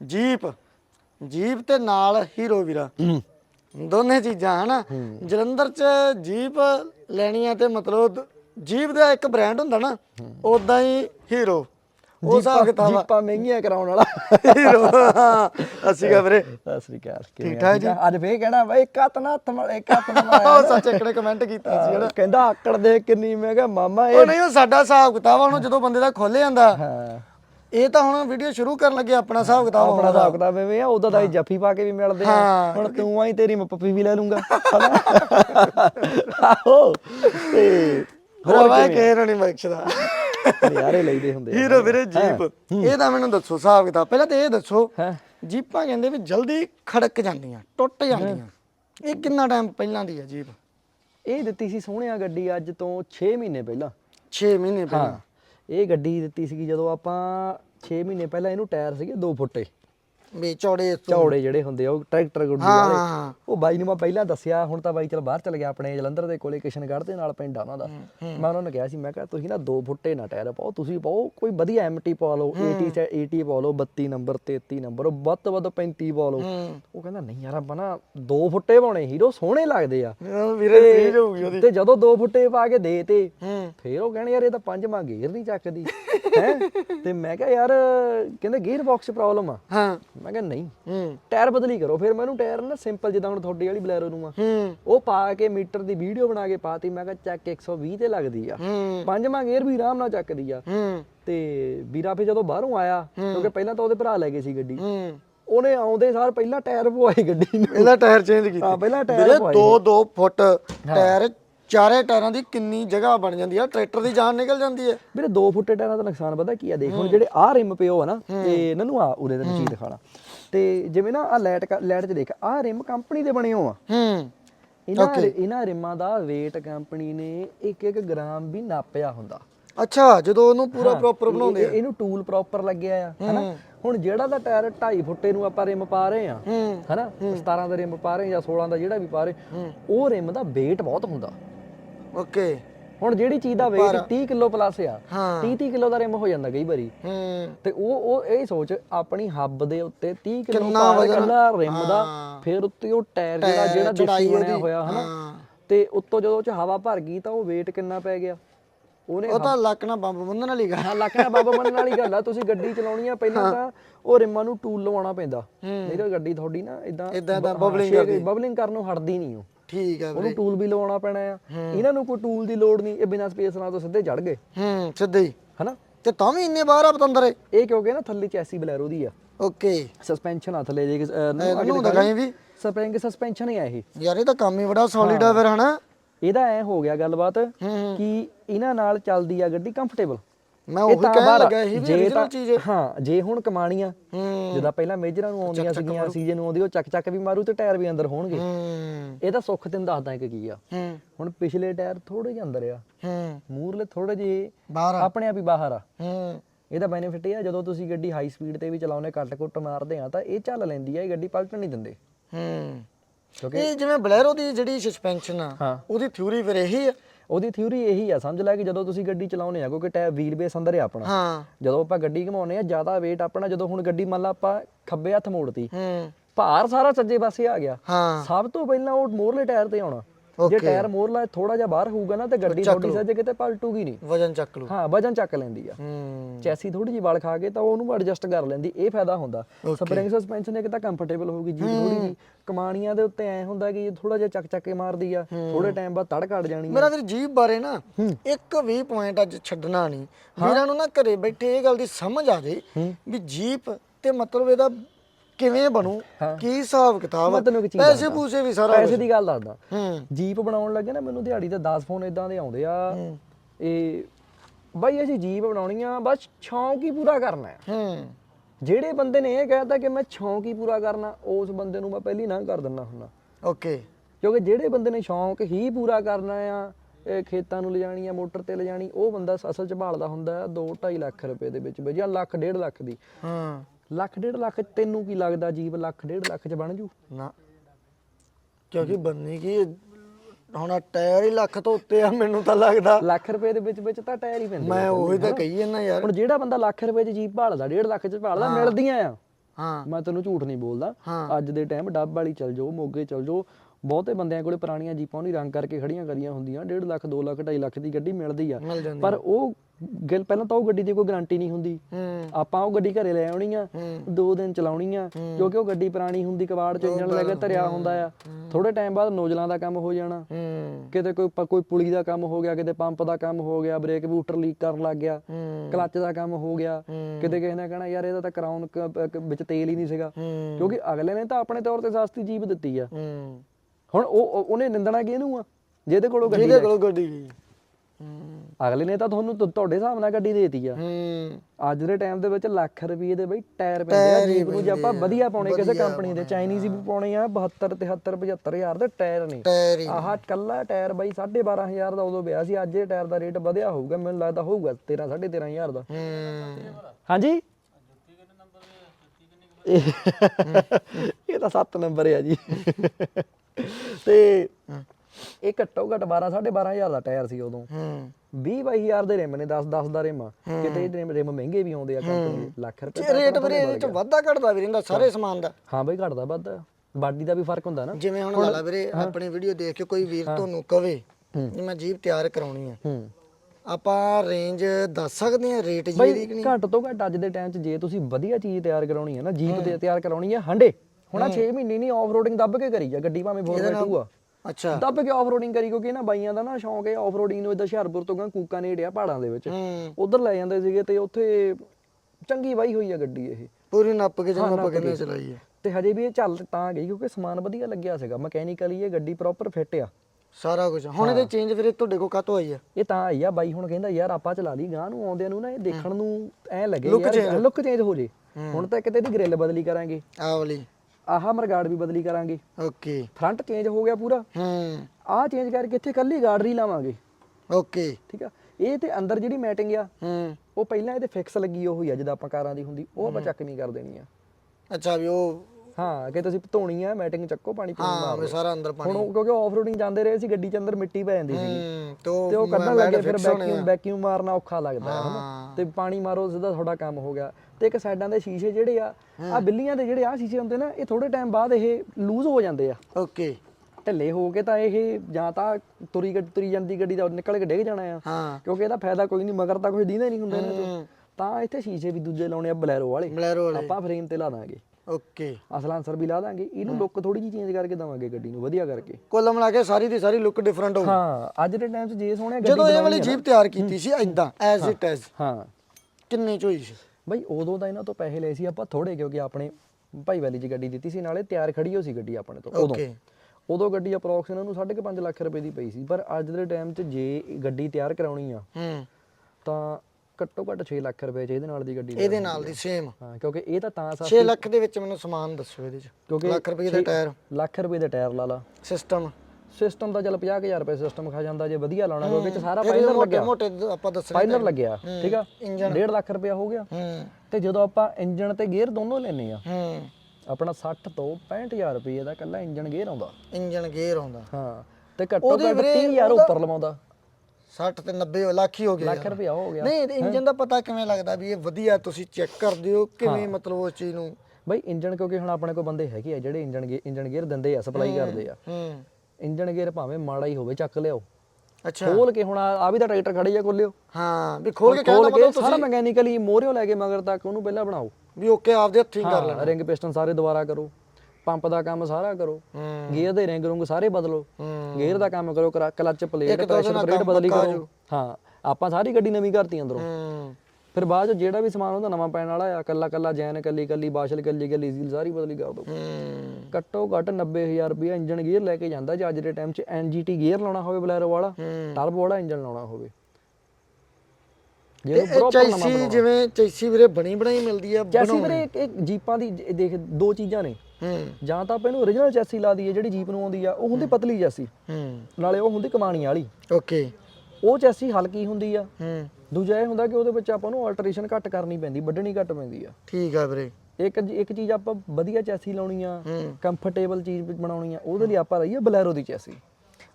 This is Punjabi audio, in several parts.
ਜੀਪ। ਜੀਪ ਤੇ ਨਾਲ ਹੀਰੋ ਵੀਰਾ। ਦੋਨੇ ਚੀਜ਼ਾਂ ਹਨਾ? ਜਲੰਧਰ ਚ ਜੀਪ ਲੈਣੀ ਆ ਤੇ ਮਤਲਬ ਜੀਪ ਦਾ ਇੱਕ ਬ੍ਰਾਂਡ ਹੁੰਦਾ ਨਾ ਉਦਾਂ ਹੀ ਹੀਰੋ। ਉਹ ਹਿਸਾਬ ਕਿਤਾਬ ਜੀਪਾਂ ਮਹਿੰਗੀਆਂ ਕਰਾਉਣ ਵਾਲਾ। ਹੀਰੋ ਅਸੀਂ ਕਹ ਵੀਰੇ। ਸਤਿ ਸ੍ਰੀ ਅਕਾਲ ਠੀਕ ਠਾਕ? ਜੀ? ਅੱਜ ਫੇਰ ਕਹਿਣਾ ਬਈ ਨਾ ਹੱਥ ਮਲ ਇੱਕ ਹੱਥ ਨਾਲ ਉਹ ਸੱਚ ਇੱਕ ਨੇ ਕਮੈਂਟ ਕੀਤਾ ਸੀ ਜਿਹੜਾ ਕਹਿੰਦਾ ਆਕੜ ਦੇ ਕਿੰਨੀ ਮੈਂ ਕਿਹਾ ਮਾਮਾ ਉਹ ਇਹ ਨਹੀਂ ਉਹ ਸਾਡਾ ਹਿਸਾਬ ਕਿਤਾਬ ਹੁਣ ਜਦੋਂ ਬੰਦੇ ਦਾ ਖੋਲੇ ਜਾਂਦਾ। ਹਾਂ। ਇਹ ਤਾਂ ਹੁਣ ਵੀਡੀਓ ਸ਼ੁਰੂ ਕਰਨ ਲੱਗੇ ਆਪਣਾ ਹਿਸਾਬ ਕਿਤਾਬ ਆਪਣਾ ਹਿਸਾਬ ਕਿਤਾਬ ਐਵੇਂ ਆ ਉਦੋਂ ਦਾ ਜੱਫੀ ਪਾ ਕੇ ਵੀ ਮਿਲਦੇ ਆ। ਹੁਣ ਤੂੰ ਆਈ ਤੇਰੀ ਪੱਪੀ ਵੀ ਲੈ ਲੂੰਗਾ? ਆਹੋ। ਤੇ ਇਹ ਕਿਸੇ ਨੂੰ ਨਹੀਂ ਬਖਸ਼ਦਾ ਯਾਰੇ ਲਈਦੇ ਹੁੰਦੇ ਆ। ਹੀਰੋ ਵੀਰੇ ਜੀਪ। ਇਹ ਤਾਂ ਮੈਨੂੰ ਦੱਸੋ ਹਿਸਾਬ ਕਿਤਾਬ। ਪਹਿਲਾਂ ਤੇ ਇਹ ਦੱਸੋ? ਜੀਪਾਂ ਕਹਿੰਦੇ ਵੀ ਜਲਦੀ ਖੜਕ ਜਾਂਦੀਆਂ ਟੁੱਟ ਜਾਂਦੀਆਂ। ਇਹ ਕਿੰਨਾ ਟਾਈਮ ਪਹਿਲਾਂ ਦੀ ਹੈ ਜੀਪ? ਇਹ ਦਿੱਤੀ ਸੀ ਸੋਹਣਿਆ ਗੱਡੀ ਅੱਜ ਤੋਂ 6 ਮਹੀਨੇ ਪਹਿਲਾਂ। 6 ਮਹੀਨੇ ਪਹਿਲਾਂ। ਇਹ ਗੱਡੀ ਦਿੱਤੀ ਸੀਗੀ ਜਦੋਂ ਆਪਾਂ 6 ਮਹੀਨੇ ਪਹਿਲਾਂ ਇਹਨੂੰ ਟਾਇਰ ਸੀਗੇ 2 ਫੁੱਟੇ। ਵੀ ਚੌੜੇ ਤੋਂ- ਚੌੜੇ ਜਿਹੜੇ ਹੁੰਦੇ ਆ ਉਹ ਟਰੈਕਟਰ ਗੁੱਡੀ ਵਾਲੇ। ਉਹ ਬਾਈ ਨੂੰ ਮੈਂ ਪਹਿਲਾਂ ਦੱਸਿਆ ਹੁਣ ਤਾਂ ਬਾਈ ਚਲ ਬਾਹਰ ਚਲ ਗਿਆ ਆਪਣੇ ਜਲੰਧਰ ਦੇ ਕੋਲੇ ਕਿਸ਼ਨਗੜ੍ਹ ਦੇ ਨਾਲ ਪਿੰਡ ਆ ਉਹਨਾਂ ਦਾ। ਮੈਂ ਉਹਨਾਂ ਨੂੰ ਕਿਹਾ ਸੀ ਮੈਂ ਕਿਹਾ ਤੁਸੀਂ ਨਾ 2 ਫੁੱਟੇ ਨਾ ਟਾਇਰ ਪਾਓ ਤੁਸੀਂ ਪਾਓ ਕੋਈ ਵਧੀਆ ਐਮਟੀ ਪਾ ਲਓ 80 ਚ 80 ਪਾ ਲਓ 32 ਨੰਬਰ 33 ਨੰਬਰ ਵੱਧ ਤੋਂ ਵੱਧ 35 ਪਾ ਲਓ। ਉਹ ਕਹਿੰਦਾ ਨਹੀਂ ਯਾਰ ਆਪਾਂ ਨਾ 2 ਫੁੱਟੇ ਪਾਉਣੇ ਹੀਰੋ ਸੋਹਣੇ ਲੱਗਦੇ ਆ। ਉਹ ਵੀਰੇ ਰੀਝ ਹੋਊਗੀ ਉਹਦੀ। ਤੇ ਜਦੋਂ 2 ਫੁੱਟੇ ਪਾ ਕੇ ਦੇ ਤੇ ਫੇਰ ਉਹ ਕਹਿੰਦੇ ਯਾਰ ਇਹ ਤਾਂ ਪੰਜਵਾਂ ਗੇਅਰ ਨਹੀਂ ਚੱਕਦੀ। ਹੈ? ਤੇ ਮੈਂ ਕਿਹਾ ਯਾਰ ਕਹਿੰਦੇ ਗੇਅਰ ਬਾਕਸ ਪ੍ਰੋਬਲਮ ਆ। ਹਾਂ। ਮੈਂ ਕਿਹਾ ਨਹੀਂ। ਹੂੰ। ਟਾਇਰ ਬਦਲੀ ਕਰੋ ਫਿਰ ਮੈਨੂੰ ਟਾਇਰ ਨਾ ਸਿੰਪਲ ਜਿੱਦਾਂ ਹੁਣ ਤੁਹਾਡੀ ਵਾਲੀ ਬਲੈਰੋ ਨੂੰ ਆ। ਹੂੰ। ਉਹ ਪਾ ਕੇ ਮੀਟਰ ਦੀ ਵੀਡੀਓ ਬਣਾ ਕੇ ਪਾਤੀ ਮੈਂ ਕਿਹਾ ਚੱਕ 120 ਤੇ ਲੱਗਦੀ ਆ। ਹੂੰ। ਪੰਜਵਾਂ ਗੇਅਰ ਵੀ ਆਰਾਮ ਨਾਲ ਚੱਕਦੀ ਆ। ਹੂੰ। ਤੇ ਵੀਰਾ ਫੇ ਜਦੋਂ ਬਾਹਰੋਂ ਆਇਆ ਕਿਉਂਕਿ ਪਹਿਲਾਂ ਤਾਂ ਉਹਦੇ ਭਰਾ ਲੈ ਗਏ ਸੀ ਗੱਡੀ। ਹੂੰ। ਉਹਨੇ ਆਉਂਦੇ ਸਾਰ ਪਹਿਲਾਂ ਟਾਇਰ ਪਵਾਏ ਗੱਡੀ ਨੂੰ। ਇਹਦਾ ਟਾਇਰ ਚੇਂਜ ਕੀਤਾ। ਹਾਂ, ਪਹਿਲਾਂ ਟਾਇਰ ਪਵਾਏ 2 2 ਫੁੱਟ ਟਾਇਰ ਚਾਰੇ ਟਾਇਰਾਂ ਦੀ ਕਿੰਨੀ ਜਗ੍ਹਾ ਬਣ ਜਾਂਦੀ ਆ ਟਰੈਕਟਰ ਦੀ ਜਾਨ ਨਿਕਲ ਜਾਂਦੀ ਹੈ ਵੀਰੇ 2 ਫੁੱਟੇ ਟਾਇਰਾਂ ਦਾ ਨੁਕਸਾਨ ਪਤਾ ਕੀ ਆ? ਦੇਖ ਹੁਣ ਜਿਹੜੇ ਆਹ ਰਿਮ ਪਿਓ ਆ ਨਾ ਤੇ ਨਨੂੰ ਆ ਉਰੇ ਤੈਨੂੰ ਚੀਜ਼ ਦਿਖਾਣਾ ਤੇ ਜਿਵੇਂ ਨਾ ਆ ਲਾਈਟ ਲਾਈਟ 'ਚ ਦੇਖ ਆਹ ਰਿਮ ਕੰਪਨੀ ਦੇ ਬਣੇ ਹੋ। ਆ ਹੂੰ ਇਹਨਾਂ ਇਹਨਾਂ ਰਿਮਾਂ ਦਾ weight ਕੰਪਨੀ ਨੇ 1-1 ਗ੍ਰਾਮ ਵੀ ਨਾਪਿਆ ਹੁੰਦਾ। ਅੱਛਾ ਜਦੋਂ ਉਹਨੂੰ ਪੂਰਾ ਪ੍ਰੋਪਰ ਬਣਾਉਂਦੇ ਇਹ- ਇਹਨੂੰ ਟੂਲ ਪ੍ਰੋਪਰ ਲੱਗਿਆ ਆ ਹਨਾ? ਹੁਣ ਜਿਹੜਾ ਦਾ ਟਾਇਰ 2.5 ਫੁੱਟੇ ਨੂੰ ਆਪਾਂ ਰਿਮ ਪਾ ਰਹੇ ਆ ਹੂੰ। ਹਨਾ? 17 ਦਾ ਰਿਮ ਪਾ ਰਹੇ ਜਾਂ 16 ਦਾ ਜਿਹੜਾ ਵੀ ਪਾ ਰਹੇ ਉਹ ਰਿਮ ਦਾ weight ਬਹੁਤ ਹੁੰਦਾ। ਓਕੇ। ਹੁਣ ਜਿਹੜੀ ਚੀਜ਼ ਦਾ weight 30 ਕਿਲੋ ਪਲੱਸ ਆ ਹਾਂ। 30 30 ਕਿਲੋ ਦਾ ਰਿਮ ਹੋ ਜਾਂਦਾ ਕਈ ਵਾਰੀ। ਹੂੰ। ਤੇ ਉਹ ਉਹ ਇਹ ਸੋਚ ਆਪਣੀ ਹੱਬ ਦੇ ਉੱਤੇ 30 ਕਿਲੋ ਕਿੰਨਾ ਭਾਰ ਵਜ਼ਨ? ਇਕੱਲਾ ਰਿਮ ਦਾ ਹਾਂ। ਫਿਰ ਉੱਤੇ ਉਹ ਟਾਇਰ ਜਿਹੜਾ ਟਾਇਰ, ਜਿਹੜਾ ਚੜਾਈ ਦੇਸੀ ਬਣਿਆ ਉਹਦੀ, ਹੋਇਆ ਹਨਾ? ਹਾਂ। ਤੇ ਉੱਤੋਂ ਜਦੋਂ ਉਹ ਚ ਹਵਾ ਭਰ ਗਈ ਤਾਂ ਉਹ weight ਕਿੰਨਾ ਪੈ ਗਿਆ? ਉਹਨੇ ਉਹ ਤਾਂ ਲੱਕ ਨਾਲ ਬੰਬ ਬੰਨਣ ਵਾਲੀ ਗੱਲ। ਹਾਂ ਨਾ ਬਾਬਾ ਮੰਨਣ ਵਾਲੀ ਗੱਲ ਆ। ਤੁਸੀਂ ਗੱਡੀ ਚਲਾਉਣੀ ਆ ਪਹਿਲਾਂ ਤਾਂ ਉਹ ਰਿਮਾਂ ਨੂੰ ਟੂਲ ਲਵਾਉਣਾ ਪੈਂਦਾ। ਨਹੀਂ ਤਾਂ ਗੱਡੀ ਤੁਹਾਡੀ ਨਾ ਇਦਾਂ ਏਦਾਂ ਏਦਾਂ bubbling ਕਰਦੀ। ਬਬਲਿੰਗ ਕਰਨ ਨੂੰ ਹਟਦੀ ਨਹੀਂ ਉਹ। ਠੀਕ ਹੈ ਵੀਰੇ। ਉਹਨੂੰ ਟੂਲ ਵੀ ਲਵਾਉਣਾ ਪੈਣਾ ਆ। ਇਹਨਾਂ ਨੂੰ ਕੋਈ ਟੂਲ ਦੀ ਲੋੜ ਨਹੀਂ ਇਹ ਬਿਨਾਂ ਸਪੇਸ ਨਾਲ ਤਾਂ ਸਿੱਧੇ ਚੜ ਗਏ। ਹੂੰ ਸਿੱਧੇ ਹੀ। ਹਨਾ? ਤੇ ਤਾਂ ਵੀ ਇੰਨੇ ਬਾਹਰ ਆ ਪਤੰਦਰੇ ਇਹ? ਕਿਉਂਕਿ ਨਾ ਥੱਲੇ ਚੈਸੀ ਬਲੈਰੋ ਦੀ ਆ। ਓਕੇ। ਸਸਪੈਂਸ਼ਨ ਆ ਥੱਲੇ ਜੇ ਇਹਨੂੰ ਦਿਖਾਈ ਵੀ। ਸਪਰਿੰਗ ਸਸਪੈਂਸ਼ਨ ਹੀ ਆ ਇਹ। ਯਾਰ ਇਹ ਤਾਂ ਕੰਮ ਹੀ ਬੜਾ ਸੋਲਿਡ ਆ ਫਿਰ ਹਨਾ? ਇਹਦਾ ਐ ਹੋ ਗਿਆ ਗੱਲਬਾਤ ਕਿ ਇਹਨਾਂ ਨਾਲ ਚੱਲਦੀ ਆ ਗੱਡੀ ਕੰਫਰਟੇਬਲ ਮੈਂ ਉਹ ਕਹਿਣ ਲੱਗਾ ਇਹ ਵੀ original ਚੀਜ਼ ਹੈ ਹਾਂ ਜੇ ਹੁਣ ਕਮਾਣੀਆਂ ਜਿੱਦਾਂ ਪਹਿਲਾਂ ਮੇਜਰਾਂ ਨੂੰ ਆਉਂਦੀਆਂ ਸੀਗੀਆਂ ਸੀਜ਼ਨ ਨੂੰ ਆਉਂਦੀ ਉਹ ਚੱਕ ਚੱਕ ਵੀ ਮਾਰੂ ਤੇ ਟਾਇਰ ਵੀ ਅੰਦਰ ਹੋਣਗੇ। ਇਹ ਤਾਂ ਸੁੱਖ ਤੈਨੂੰ ਦੱਸਦਾ ਇੱਕ ਕੀ ਆ। ਹੁਣ ਪਿਛਲੇ ਟਾਇਰ ਥੋੜੇ ਜਿਹੇ ਅੰਦਰ ਆ। ਮੂਰਲੇ ਥੋੜੇ ਜਿਹੇ ਆਪਣੇ ਆਪ ਹੀ ਬਾਹਰ ਆ। ਇਹਦਾ ਬੈਨੀਫਿਟ ਇਹ ਆ ਜਦੋਂ ਤੁਸੀਂ ਗੱਡੀ ਹਾਈ ਸਪੀਡ ਤੇ ਵੀ ਚਲਾਉਨੇ ਕੱਟ ਕੁੱਟ ਮਾਰਦੇ ਆ ਤਾਂ ਇਹ ਚੱਲ ਲੈਂਦੀ ਆ ਇਹ ਗੱਡੀ ਪਲਟਣ ਨਹੀਂ ਦਿੰਦੇ। ਹੂੰ। ਕਿਉਂਕਿ ਇਹ ਜਿਵੇਂ ਬਲੈਰੋ ਦੀ ਜਿਹੜੀ ਸਸਪੈਂਸ਼ਨ ਆ ਉਹਦੀ ਥਿਊਰੀ ਫਿਰ ਇਹੀ ਆ। ਉਹਦੀ ਥਿਊਰੀ ਇਹੀ ਆ ਸਮਝ ਲੈ ਕਿ ਜਦੋਂ ਤੁਸੀਂ ਗੱਡੀ ਚਲਾਉਨੇ ਆ ਕਿਉਂਕਿ ਟਾਇਰ ਵੀਲ ਬੇਸ ਅੰਦਰ ਆ ਆਪਣਾ। ਹਾਂ। ਜਦੋਂ ਆਪਾਂ ਗੱਡੀ ਘਮਾਉਨੇ ਆ ਜ਼ਿਆਦਾ weight ਆਪਣਾ ਜਦੋਂ ਹੁਣ ਗੱਡੀ ਮੰਨ ਲਾ ਆਪਾਂ ਖੱਬੇ ਹੱਥ ਮੋੜਤੀ ਹੂੰ। ਭਾਰ ਸਾਰਾ ਸੱਜੇ ਪਾਸੇ ਆ ਗਿਆ। ਹਾਂ। ਸਭ ਤੋਂ ਪਹਿਲਾਂ ਉਹ ਮੋਰਲੇ ਟਾਇਰ ਤੇ ਆਉਣਾ। ਜੇ ਟਾਇਰ ਮੋਰਲਾ ਥੋੜਾ ਜਿਹਾ ਬਾਹਰ ਹੋਊਗਾ ਨਾ ਤੇ ਗੱਡੀ ਤੁਹਾਡੀ ਸੱਜੇ ਕਿਤੇ ਪਲਟੂਗੀ ਨਹੀਂ। ਵਜਨ ਚੱਕ ਲੂ ਹਾਂ ਵਜਨ ਚੱਕ ਲੈਂਦੀ ਆ। ਹੂੰ। ਚੈਸੀ ਥੋੜੀ ਜਿਹੀ ਵਲ ਖਾ ਕੇ ਤਾਂ ਉਹਨੂੰ ਐਡਜਸਟ ਕਰ ਲੈਂਦੀ ਇਹ ਫਾਇਦਾ ਹੁੰਦਾ। ਸਪਰਿੰਗ ਸਸਪੈਂਸ਼ਨ ਇੱਕ ਤਾਂ ਕੰਫਰਟੇਬਲ ਹੋਊਗੀ ਜੀ ਥੋੜੀ ਜੀ ਕਮਾਣੀਆਂ ਦੇ ਉੱਤੇ ਐ ਹੁੰਦਾ ਕਿ ਥੋੜਾ ਜਿਹਾ ਚੱਕ ਚੱਕ ਕੇ ਮਾਰਦੀ ਆ ਥੋੜੇ ਟਾਈਮ ਬਾਅਦ ਤੜ ਕੱਢ ਜਾਣੀ। ਮੇਰਾ ਵੀਰ ਜੀਪ ਬਾਰੇ ਨਾ ਇੱਕ ਵੀ ਪੁਆਇੰਟ ਅੱਜ ਛੱਡਣਾ ਨਹੀਂ। ਵੀਰਾਂ ਨੂੰ ਨਾ ਘਰੇ ਬੈਠੇ ਇਹ ਗੱਲ ਦੀ ਸਮਝ ਆ ਜੇ ਵੀ ਜੀਪ ਤੇ ਮਤਲਬ ਇਹਦਾ ਕਿਵੇਂ ਬਣੂ? ਕੀ ਹਿਸਾਬ ਕਿਤਾਬ? ਮੈਂ ਤੈਨੂੰ ਇੱਕ ਚੀਜ਼ ਪੈਸੇ ਪੂਸੇ ਵੀ ਸਾਰਾ ਪੈਸੇ ਦੀ ਗੱਲ ਦੱਸਦਾ। ਹੂੰ। ਜੀਪ ਬਣਾਉਣ ਲੱਗੇ ਨਾ ਮੈਨੂੰ ਦਿਹਾੜੀ ਤੇ 10 ਫੋਨ ਇਦਾਂ ਦੇ ਆਉਂਦੇ ਆ। ਇਹ ਬਾਈ ਅਸੀਂ ਜੀਪ ਬਣਾਉਣੀ ਆ ਬਸ ਸ਼ੌਂਕ ਹੀ ਪੂਰਾ ਕਰਨਾ ਹੈ। ਹੂੰ। ਜਿਹੜੇ ਬੰਦੇ ਨੇ ਇਹ ਕਹਿਤਾ ਕਿ ਮੈਂ ਸ਼ੌਂਕ ਹੀ ਪੂਰਾ ਕਰਨਾ ਉਸ ਬੰਦੇ ਨੂੰ ਮੈਂ ਪਹਿਲੀ ਨਾ ਕਰ ਦਿੰਦਾ ਹੁੰਦਾ। ਓਕੇ। ਕਿਉਂਕਿ ਜਿਹੜੇ ਬੰਦੇ ਨੇ ਸ਼ੌਂਕ ਹੀ ਪੂਰਾ ਕਰਨਾ ਆ ਇਹ ਖੇਤਾਂ ਨੂੰ ਲਿਜਾਣੀ ਆ ਮੋਟਰ ਤੇ ਲਿਜਾਣੀ ਉਹ ਬੰਦਾ ਅਸਲ ਚ ਭਾਲਦਾ ਹੁੰਦਾ 2.5 ਲੱਖ ਰੁਪਏ ਦੇ ਵਿੱਚ ਜਾਂ ਲੱਖ ਡੇਢ ਲੱਖ ਦੀ। ਹਾਂ। ਲੱਖ ਡੇਢ ਲੱਖ ਤੈਨੂੰ ਕੀ ਲੱਗਦਾ ਜੀਪ ਲੱਖ ਡੇਢ ਲੱਖ ਚ ਬਣ ਜੂ? ਨਾ। ਕਿਉਂਕਿ ਬੰਨੀ ਕੀ ਹੁਣ ਆਹ ਟਾਇਰ ਹੀ ਲੱਖ ਤੋਂ ਉੱਤੇ ਆ ਮੈਨੂੰ ਤਾਂ ਲੱਗਦਾ। ਲੱਖ ਰੁਪਏ ਦੇ ਵਿੱਚ ਵਿੱਚ ਤਾਂ ਟਾਇਰ ਹੀ ਪੈਂਦੇ ਮੈਂ ਉਹੀ ਤਾਂ ਕਹੀ ਜਾਂਦਾ ਯਾਰ। ਹੁਣ ਜਿਹੜਾ ਬੰਦਾ ਲੱਖ ਰੁਪਏ 'ਚ ਜੀਪ ਭਾਲਦਾ ਡੇਢ ਲੱਖ 'ਚ ਭਾਲਦਾ ਮਿਲਦੀਆਂ ਆ। ਹਾਂ। ਮੈਂ ਤੈਨੂੰ ਝੂਠ ਨਹੀਂ ਬੋਲਦਾ। ਅੱਜ ਦੇ ਟਾਈਮ ਡੱਬ ਵਾਲੀ ਚੱਲ ਜਾਓ ਮੋਗੇ ਚੱਲ ਜਾਓ ਬਹੁਤੇ ਬੰਦਿਆਂ ਕੋਲੇ ਪੁਰਾਣੀਆਂ ਜੀਪਾਂ ਨਹੀਂ ਰੰਗ ਕਰਕੇ ਖੜੀਆਂ ਕਰੀਆਂ ਹੁੰਦੀਆਂ 1.5 ਲੱਖ 2 ਲੱਖ 2.5 ਲੱਖ ਦੀ ਗੱਡੀ ਮਿਲਦੀ ਆ। ਮਿਲ ਜਾਂਦੀ ਪਰ ਉਹ ਗੱਲ ਪਹਿਲਾਂ ਤਾਂ ਉਹ ਗੱਡੀ ਦੀ ਕੋਈ ਗਾਰੰਟੀ ਨਹੀਂ ਹੁੰਦੀ। ਆਪਾਂ ਉਹ ਗੱਡੀ ਘਰੇ ਲੈ ਆਉਣੀ ਆ। ਦੋ ਦਿਨ ਚਲਾਉਣੀ ਆ ਕਿਉਂਕਿ ਉਹ ਗੱਡੀ ਪੁਰਾਣੀ ਹੁੰਦੀ ਕਬਾੜ ਚ ਇੰਜਣ ਲੈ ਕੇ ਧਰਿਆ ਹੁੰਦਾ ਆ। ਥੋੜੇ ਟਾਈਮ ਬਾਅਦ ਨੋਜ਼ਲਾਂ ਦਾ ਕੰਮ ਹੋ ਜਾਣਾ। ਕਿਤੇ ਕੋਈ ਕੋਈ ਪੁਲੀ ਦਾ ਕੰਮ ਹੋ ਗਿਆ ਕਿਤੇ ਪੰਪ ਦਾ ਕੰਮ ਹੋ ਗਿਆ ਬ੍ਰੇਕ ਬੂਟਰ ਲੀਕ ਕਰਨ ਲੱਗ ਗਿਆ ਕਲੱਚ ਦਾ ਕੰਮ ਹੋ ਗਿਆ। ਕਿਤੇ ਕਿਸੇ ਨੇ ਕਹਿਣਾ ਯਾਰ ਇਹਦਾ ਤਾਂ ਕਰਾਉਣ ਵਿੱਚ ਤੇਲ ਹੀ ਨਹੀਂ ਸੀਗਾ। ਕਿਉਂਕਿ ਅਗਲੇ ਨੇ ਤਾਂ ਆਪਣੇ ਤੌਰ ਤੇ ਸਸਤੀ ਜੀਪ ਦਿੱਤੀ ਆ। ਹੁਣ ਉਹ ਉਹ- ਉਹਨੇ ਨਿੰਦਣਾ ਕਿਹਨੂੰ ਆ? ਜਿਹਦੇ ਕੋਲੋਂ ਗੱਡੀ ਜਿਹਦੇ ਕੋਲ ਗੱਡੀ ਅਗਲੇ ਨੇ ਤਾਂ ਤੁਹਾਨੂੰ ਤੁ- ਤੁਹਾਡੇ ਹਿਸਾਬ ਨਾਲ ਗੱਡੀ ਦੇਤੀ ਆ। ਹੂੰ। ਅੱਜ ਦੇ ਟਾਈਮ ਦੇ ਵਿੱਚ ਲੱਖ ਰੁਪਏ ਦੇ ਬਈ ਟਾਇਰ ਪੈਂਦੇ ਆ ਜੀਪ ਨੂੰ ਜੇ ਆਪਾਂ ਵਧੀਆ ਪਾਉਣੇ ਕਿਸੇ ਕੰਪਨੀ ਦੇ ਚਾਈਨੀਜ਼ ਵੀ ਪਾਉਣੇ ਆ 72 73 75000 ਦੇ ਟਾਇਰ ਨੇ। ਟਾਇਰ ਹੀ ਆਹ ਕੱਲਾ ਟਾਇਰ ਬਾਈ 12500 ਦਾ ਉਦੋਂ ਪਿਆ ਸੀ ਅੱਜ ਇਹ ਟਾਇਰ ਦਾ ਰੇਟ ਵਧਿਆ ਹੋਊਗਾ ਮੈਨੂੰ ਲੱਗਦਾ ਹੋਊਗਾ 13 13500 ਦਾ। ਹੂੰ। ਹਾਂਜੀ? ਇਹ ਇਹ ਤਾਂ 7 ਨੰਬਰ ਹੈ ਜੀ। ਤੇ ਇਹ ਘੱਟੋ ਘੱਟ 12 12500 ਦਾ ਟਾਇਰ ਸੀ ਉਦੋਂ। ਹੂੰ। 20 22000 ਦੇ ਰਿਮ ਨੇ 10 10 ਦਾ ਰਿਮ। ਆ ਕਿਤੇ ਇਹ ਰਿਮ ਰਿਮ ਮਹਿੰਗੇ ਵੀ ਆਉਂਦੇ ਆ ਕੰਪਨੀ ਲੱਖ ਰੁਪਏ ਰੇਟ ਵੀਰੇ ਇਹਦੇ ਚ ਵਾਧਾ ਘਟਦਾ ਵੀ ਰਹਿੰਦਾ ਸਾਰੇ ਸਮਾਨ ਦਾ। ਹਾਂ ਬਈ ਘਟਦਾ ਵੱਧ। ਬਾਡੀ ਦਾ ਵੀ ਫ਼ਰਕ ਹੁੰਦਾ ਨਾ। ਜਿਵੇਂ ਹੁਣ ਲਾਲਾ ਵੀਰੇ ਆਪਣੀ ਵੀਡੀਓ ਦੇਖ ਕੇ ਕੋਈ ਵੀਰ ਤੁਹਾਨੂੰ ਕਵੇ ਕਿ ਮੈਂ ਜੀਪ ਤਿਆਰ ਕਰਾਉਣੀ ਹੂੰ। ਆਪਾਂ ਰੇਂਜ ਦੱਸ ਸਕਦੇ ਹਾਂ ਰੇਟ ਜੀ ਇਹਦੀ ਕਿ ਨਹੀਂ? ਘੱਟ ਤੋਂ ਘੱਟ ਅੱਜ ਦੇ ਟਾਈਮ 'ਚ ਜੇ ਤੁਸੀਂ ਵਧੀਆ ਚੀਜ਼ ਤਿਆਰ ਕਰਾਉਣੀ ਹੈ ਨਾ ਜੀਪ ਤੇ ਤਿਆਰ ਕਰਾਉਣੀ ਹੈ ਹੰਡੇ। ਹੁਣ 6 ਮਹੀਨੇ ਨਹੀਂ ਆਫ ਰੋਡਿੰਗ ਦੱਬ ਕੇ ਕਰੀ ਜਾ ਗੱਡੀ ਭਾਵੇਂ 4x2 ਆ। ਅੱਛਾ। ਦੱਬ ਕੇ ਆਫ ਰੋਡਿੰਗ ਕਰੀ ਕਿਉਂਕਿ ਇਹਨਾਂ ਬਾਈਆਂ ਦਾ ਨਾ ਸ਼ੌਂਕ ਹੈ ਆਫ ਰੋਡਿੰਗ ਨੂੰ ਇਦਾਂ ਹੁਸ਼ਿਆਰਪੁਰ ਤੋਂ ਗਾਂ ਕੂਕਾ ਨੇੜੇ ਆ ਪਹਾੜਾਂ ਦੇ ਵਿੱਚ। ਉਧਰ ਲੈ ਜਾਂਦੇ ਸੀਗੇ ਤੇ ਉੱਥੇ ਚੰਗੀ ਵਾਈ ਹੋਈ ਆ ਗੱਡੀ ਇਹ। ਪੂਰੀ ਨੱਪ ਕੇ ਜਿਵੇਂ ਆਪਾਂ ਕਿੰਨੇ ਚਲਾਈ ਹੈ ਤੇ ਹਜੇ ਵੀ ਇਹ ਚੱਲ ਤਾਂ ਗਈ ਕਿਉਂਕਿ ਸਮਾਨ ਵਧੀਆ ਲੱਗਿਆ ਸੀਗਾ ਮਕੈਨੀਕਲੀ ਇਹ ਗੱਡੀ ਪ੍ਰੋਪਰ ਫਿੱਟ ਆ। ਸਾਰਾ ਕੁਝ ਹੁਣ ਇਹਦੇ ਚੇਂਜ ਫਿਰ ਤੁਹਾਡੇ ਕੋਲ ਕਾਤੋਂ ਆਈ ਹੈ ਇਹ ਤਾਂ ਆਈ ਆ ਬਾਈ ਹੁਣ ਕਹਿੰਦਾ ਯਾਰ ਆਪਾਂ ਚਲਾ ਲਈ ਗਾਂ ਨੂੰ ਆਉਂਦਿਆਂ ਨੂੰ ਨਾ ਇਹ ਦੇਖਣ ਨੂੰ ਐ ਲੱਗੇ ਯਾਰ। ਲੁੱਕ ਚੇਂਜ ਹੋ ਜੇ। ਹੁਣ ਤਾਂ ਕਿਤੇ ਦੀ ਗ੍ਰਿਲ ਬਦਲੀ ਕਰਾਂਗੇ। ਆਹ ਵਾਲੀ। ਆਹ ਮਰਗਾੜ ਵੀ ਬਦਲੀ ਕਰਾਂਗੇ। ਓਕੇ। ਫਰੰਟ ਚੇਂਜ ਹੋ ਗਿਆ ਪੂਰਾ। ਹੂੰ। ਆਹ ਚੇਂਜ ਕਰਕੇ ਇੱਥੇ ਕੱਲੀ ਗਾਰਡਰੀ ਲਾਵਾਂਗੇ। ਓਕੇ। ਠੀਕ ਆ? ਇਹ ਤੇ ਅੰਦਰ ਜਿਹੜੀ ਮੈਟਿੰਗ ਆ ਹੂੰ। ਉਹ ਪਹਿਲਾਂ ਇਹਦੇ ਫਿਕਸ ਲੱਗੀ ਉਹ ਹੋਈ ਆ ਜਦੋਂ ਆਪਾਂ ਕਾਰਾਂ ਦੀ ਹੁੰਦੀ ਉਹ ਆਪਾਂ ਚੱਕਵੀਂ ਕਰ ਦੇਣੀ ਆ। ਅੱਛਾ ਵੀ ਉਹ ਹਾਂ ਕਿ ਤੁਸੀਂ ਧੋਣੀ ਆ ਮੈਟਿੰਗ ਚੱਕੋ ਪਾਣੀ ਪੂਣੀ ਹਾਂ ਮਾਰ। ਸਾਰਾ ਅੰਦਰ ਹੁਣ ਪਾਣੀ ਉਹ ਕਿਉਂਕਿ ਆਫ ਰੋਡਿੰਗ ਜਾਂਦੇ ਰਹੇ ਸੀ ਗੱਡੀ ਚ ਅੰਦਰ ਮਿੱਟੀ ਪੈ ਜਾਂਦੀ ਸੀ ਹੂੰ ਤੇ ਉਹ ਕੱਢਣ ਲੱਗੇ ਫਿਰ ਵੈਕਿਊਮ ਵੈਕਿਊਮ ਮਾਰਨਾ ਔਖਾ ਲੱਗਦਾ ਹੈ ਹਨਾ? ਹਾਂ। ਤੇ ਪਾਣੀ ਮਾਰੋ ਸਿੱਧਾ ਤੁਹਾਡਾ ਕੰਮ ਹੋ ਗਿਆ। ਤੇ ਇੱਕ ਸਾਈਡਾਂ ਦੇ ਸ਼ੀਸ਼ੇ ਜਿਹੜੇ ਆ ਆ ਬਿੱਲੀਆਂ ਦੇ ਜਿਹੜੇ ਆ ਸ਼ੀਸ਼ੇ ਹੁੰਦੇ ਨਾ ਇਹ ਥੋੜੇ ਟਾਈਮ ਬਾਅਦ ਇਹ ਲੂਜ਼ ਹੋ ਜਾਂਦੇ ਆ। ਓਕੇ। ਢਿੱਲੇ ਹੋ ਕੇ ਤਾਂ ਇਹ ਜਾਂ ਤਾਂ ਤੁਰੀ ਗੱਡੀ ਤੁਰੀ ਜਾਂਦੀ ਗੱਡੀ ਦਾ ਨਿਕਲ ਕੇ ਡਿੱਗ ਜਾਣਾ ਆ। ਹਾਂ। ਕਿਉਂਕਿ ਇਹਦਾ ਫਾਇਦਾ ਕੋਈ ਨਹੀਂ ਮਗਰ ਤਾਂ ਕੁਝ ਦੀਦਾ ਨਹੀਂ ਹੁੰਦੇ ਹੂੰ। ਤਾਂ ਇੱਥੇ ਸ਼ੀਸ਼ੇ ਵੀ ਦੂਜੇ ਲਾਉਣੇ ਆ ਬਲੈਰੋ ਵਾਲੇ। ਬਲੈਰੋ ਵਾਲੇ। ਆਪਾਂ ਫਰੇਮ ਤੇ ਲਾ ਦਾਂਗੇ। ਓਕੇ ਅਸਲ ਆਂਸਰ ਵੀ ਲਾ ਦਾਂਗੇ। ਇਹਨੂੰ ਲੁੱਕ ਥੋੜੀ ਜਿਹੀ ਚੇਂਜ ਕਰਕੇ ਦਵਾਂਗੇ ਗੱਡੀ ਨੂੰ ਵਧੀਆ ਕਰਕੇ। ਕੁੱਲ ਮਿਲਾ ਕੇ ਸਾਰੀ ਦੀ ਸਾਰੀ ਲੁੱਕ ਡਿਫਰੈਂਟ ਹੋਊ। ਹਾਂ ਅੱਜ ਦੇ ਟਾਈਮ 'ਚ ਜੇ ਸੋਹਣਿਆ ਗੱਡੀ ਜਦੋਂ ਇਹ ਵਾਲੀ ਜੀਪ ਤਿਆਰ ਕੀਤੀ ਸੀ ਐਦਾਂ ਐਜ਼ ਇਟ ਨਾ- ਹਾਂ। ਕਿੰਨੇ ਚ ਹੋਈ ਸੀ? ਬਈ ਉਦੋਂ ਤਾਂ ਇਹਨਾਂ ਤੋਂ ਪੈਸੇ ਲਏ ਸੀ ਆਪਾਂ ਥੋੜੇ ਕਿਉਂਕਿ ਆਪਣੇ ਭਾਈ ਵਾਲੀ ਜੀ ਗੱਡੀ ਦਿੱਤੀ ਸੀ ਨਾਲੇ ਤਿਆਰ ਖੜੀ ਹੋ ਸੀ ਗੱਡੀ ਆਪਣੇ ਤੋਂ ਉਦੋਂ। ਓਕੇ ਉਦੋਂ ਗੱਡੀ ਅਪਰੋਕਸ ਇਹਨਾਂ ਨੂੰ 5.5 ਲੱਖ ਰੁਪਏ ਦੀ ਪਈ ਸੀ ਪਰ ਅੱਜ ਦੇ ਟਾਈਮ 'ਚ ਜੇ ਗੱਡੀ ਤਿਆਰ ਕਰਾਉਣੀ ਆ ਹੂੰ। ਤਾਂ ਘੱਟੋ ਘੱਟ 6 ਲੱਖ ਰੁਪਏ ਚ ਇਹਦੇ ਨਾਲ ਦੀ ਗੱਡੀ ਇਹਦੇ ਨਾਲ ਦੀ ਸੇਮ ਹਾਂ ਕਿਉਂਕਿ ਇਹ ਤਾਂ ਤਾਂ 6 ਸਸਤੀ ਲੱਖ ਦੇ ਵਿੱਚ ਮੈਨੂੰ ਸਮਾਨ ਦੱਸੋ ਇਹਦੇ ਚ। ਕਿਉਂਕਿ ਲੱਖ ਰੁਪਏ ਦਾ ਟਾਇਰ। ਲੱਖ ਰੁਪਏ ਦਾ ਟਾਇਰ ਲਾ ਲਾ। ਸਿਸਟਮ ਸਿਸਟਮ ਦਾ ਚੱਲ 50000 ਰੁਪਏ ਸਿਸਟਮ ਖਾ ਜਾਂਦਾ ਜੇ ਵਧੀਆ ਲਾਉਣਾ ਕਿਉਂਕਿ ਇਹ 'ਚ ਸਾਰਾ ਮੋਟੇ ਲੱਗਿਆ। ਮੋਟੇ ਆਪਾਂ ਦੱਸਣੇ ਫਾਈਨਰ ਲੱਗਿਆ ਠੀਕ ਆ? ਇੰਜਣ। 1.5 ਲੱਖ ਰੁਪਇਆ ਹੋ ਗਿਆ। ਹੂੰ। ਤੇ ਜਦੋਂ ਆਪਾਂ ਇੰਜਨ ਤੇ ਗੇਅਰ ਦੋਨੋਂ ਲੈਨੇ ਆ ਹੂੰ। ਆਪਣਾ 60 ਤੋਂ 65000 ਰੁਪਏ ਦਾ ਕੱਲਾ ਇੰਜਨ ਗੇਅਰ ਆਉਂਦਾ। ਇੰਜਣ ਗੇਅਰ ਆਉਂਦਾ। ਹਾਂ ਤੇ ਘੱਟੋ ਘੱਟ ਵੀਰੇ 30000 ਉੱਪਰ ਲਵਾਉਂਦਾ। 60 ਤੇ 90 ਲੱਖ ਹੀ ਹੋ ਗਿਆ ਲੱਖ ਰੁਪਇਆ ਹੋ ਗਿਆ। ਨਹੀਂ ਇੰਜਨ ਦਾ ਪਤਾ ਕਿਵੇਂ ਲੱਗਦਾ ਵੀ ਇਹ ਵਧੀਆ ਤੁਸੀਂ ਚੈੱਕ ਕਰਦੇ ਹੋ? ਕਿਵੇਂ ਮਤਲਬ ਉਸ ਚੀਜ਼ ਨੂੰ? ਬਈ ਇੰਜਨ ਕਿਉਂਕਿ ਹੁਣ ਆਪਣੇ ਕੋਲ ਬੰਦੇ ਹੈਗੇ ਆ ਜਿਹੜੇ ਇੰਜਨ ਗੇ ਇੰਜਨ ਗੇਅਰ ਦਿੰਦੇ ਆ ਸਪਲਾਈ ਕਰਦੇ ਆ। ਹੂੰ। ਇੰਜਨ ਗੇਅਰ ਭਾਵੇਂ ਮਾੜਾ ਹੀ ਹੋਵੇ ਚੱਕ ਲਿਓ ਅੱਛਾ। ਖੋਲ ਕੇ ਹੁਣ ਆ ਵੀ ਤਾਂ ਟਰੈਕਟਰ ਖੜੀ ਆ ਖੋਲਿਓ। ਹਾਂ ਵੀ ਖੋਲ ਕੇ ਕਹਿਣ ਖੋਲ ਦਾ ਕੇ ਮਤਲਬ ਸਾਰਾ ਮੈਕੈਨੀਕਲੀ ਮੋਰਿਓ ਲੈ ਕੇ ਮਗਰ ਤੱਕ ਉਹਨੂੰ ਪਹਿਲਾਂ ਬਣਾਓ। ਵੀ ਓਕੇ ਆਪਦੇ ਹੱਥੀਂ ਕਰ ਲੈਣਾ। ਰਿੰਗ ਪਿਸਟਨ ਸਾਰੇ ਦੁਬਾਰਾ ਕਰੋ। ਪੰਪ ਦਾ ਕੰਮ ਸਾਰਾ ਕਰੋ। ਹੂੰ। ਗੇਅਰ ਦੇ ਰਿੰਗ ਰੁੰਗ ਸਾਰੇ ਬਦਲੋ। ਹੂੰ। ਗੇਅਰ ਦਾ ਕੰਮ ਕਰੋ ਕਰਾ- ਕਲੱਚ ਪਲੇਟ ਇੱਕ ਤਾਂ ਉਹਦੇ ਪ੍ਰੈਸ਼ਰ ਨਾਲ ਪਲੇਟ ਕੰਮ ਬਦਲੀ ਪੱਕਾ ਕਰੋ ਹਾਂ ਆਪਾਂ ਸਾਰੀ ਗੱਡੀ ਨਵੀਂ ਕਰਤੀ ਅੰਦਰੋਂ। ਹੂੰ। ਫਿਰ ਬਾਅਦ ਚ ਜਿਹੜਾ ਵੀ ਸਮਾਨ ਉਹਦਾ ਨਵਾਂ ਪੈਣ ਵਾਲਾ ਆ ਕੱਲਾ ਕੱਲਾ ਜੈਨ ਕੱਲੀ ਕੱਲੀ ਬਾਸ਼ਲ ਕੱਲੀ ਕੱਲੀ ਸੀਲ ਸਾਰੀ ਬਦਲੀ ਕਰ ਦੋ। ਹੂੰ। ਘੱਟੋ ਘੱਟ 90000 ਰੁਪਏ ਇੰਜਨ ਗੇਅਰ ਲੈ ਕੇ ਜਾਂਦਾ ਜੇ ਅੱਜ ਦੇ ਟਾਈਮ 'ਚ ਐਨਜੀਟੀ ਗੇਅਰ ਲਾਉਣਾ ਹੋਵੇ ਬਲੈਰੋ ਵਾਲਾ ਹੂੰ। ਟਰਬੋ ਵਾਲਾ ਇੰਜਨ ਲਾਉਣਾ ਹੋਵੇ। ਇਹ ਪ੍ਰੋਪਰ ਨਵਾਂ ਚੈਸੀ ਬਣਾਉਣਾ। ਜਿਵੇਂ ਚੈਸੀ ਵੀਰੇ ਬਣੀ ਬਣਾਈ ਮਿਲਦੀ ਆ ਚੈਸੀ ਵੀਰੇ ਇੱਕ ਇੱਕ ਜੀਪਾਂ ਦੀ ਜ- ਦੇਖ ਦੋ ਚੀਜ਼ਾਂ ਨੇ। ਜਾਂ ਤਾਂ ਆਪਾਂ ਇਹਨੂੰ origignal ਚੈਸੀ ਲਾ ਦਈਏ ਜਿਹੜੀ ਜੀਪ ਨੂੰ ਆਉਂਦੀ ਆ ਉਹ ਹੁੰਦੀ ਪਤਲੀ ਹੂੰ। ਨਾਲੇ ਉਹ ਹੁੰਦੀ ਕਮਾਣੀ ਵਾਲੀ। ਓਕੇ। ਉਹ ਚੈਸੀ ਹਲਕੀ ਹੁੰਦੀ ਆ। ਹੂੰ। ਦੂਜਾ ਇਹ ਹੁੰਦਾ ਕਿ ਉਹਦੇ ਵਿੱਚ ਆਪਾਂ ਨੂੰ ਆਲਟਰੇਸ਼ਨ ਘੱਟ ਕਰਨੀ ਪੈਂਦੀ ਵੱਢਣੀ ਘੱਟ ਪੈਂਦੀ ਆ। ਠੀਕ ਆ ਵੀਰੇ। ਇੱਕ ਇੱਕ ਚੀਜ਼ ਆਪਾਂ ਵਧੀਆ ਚੈਸੀ ਲਾਉਣੀ ਆ ਕੰਫਰਟੇਬਲ ਚੀਜ਼ ਬਣਾਉਣੀ ਆ ਉਹਦੇ ਲਈ ਆਪਾਂ ਲਈਏ ਬਲੈਰੋ ਦੀ ਚੈਸੀ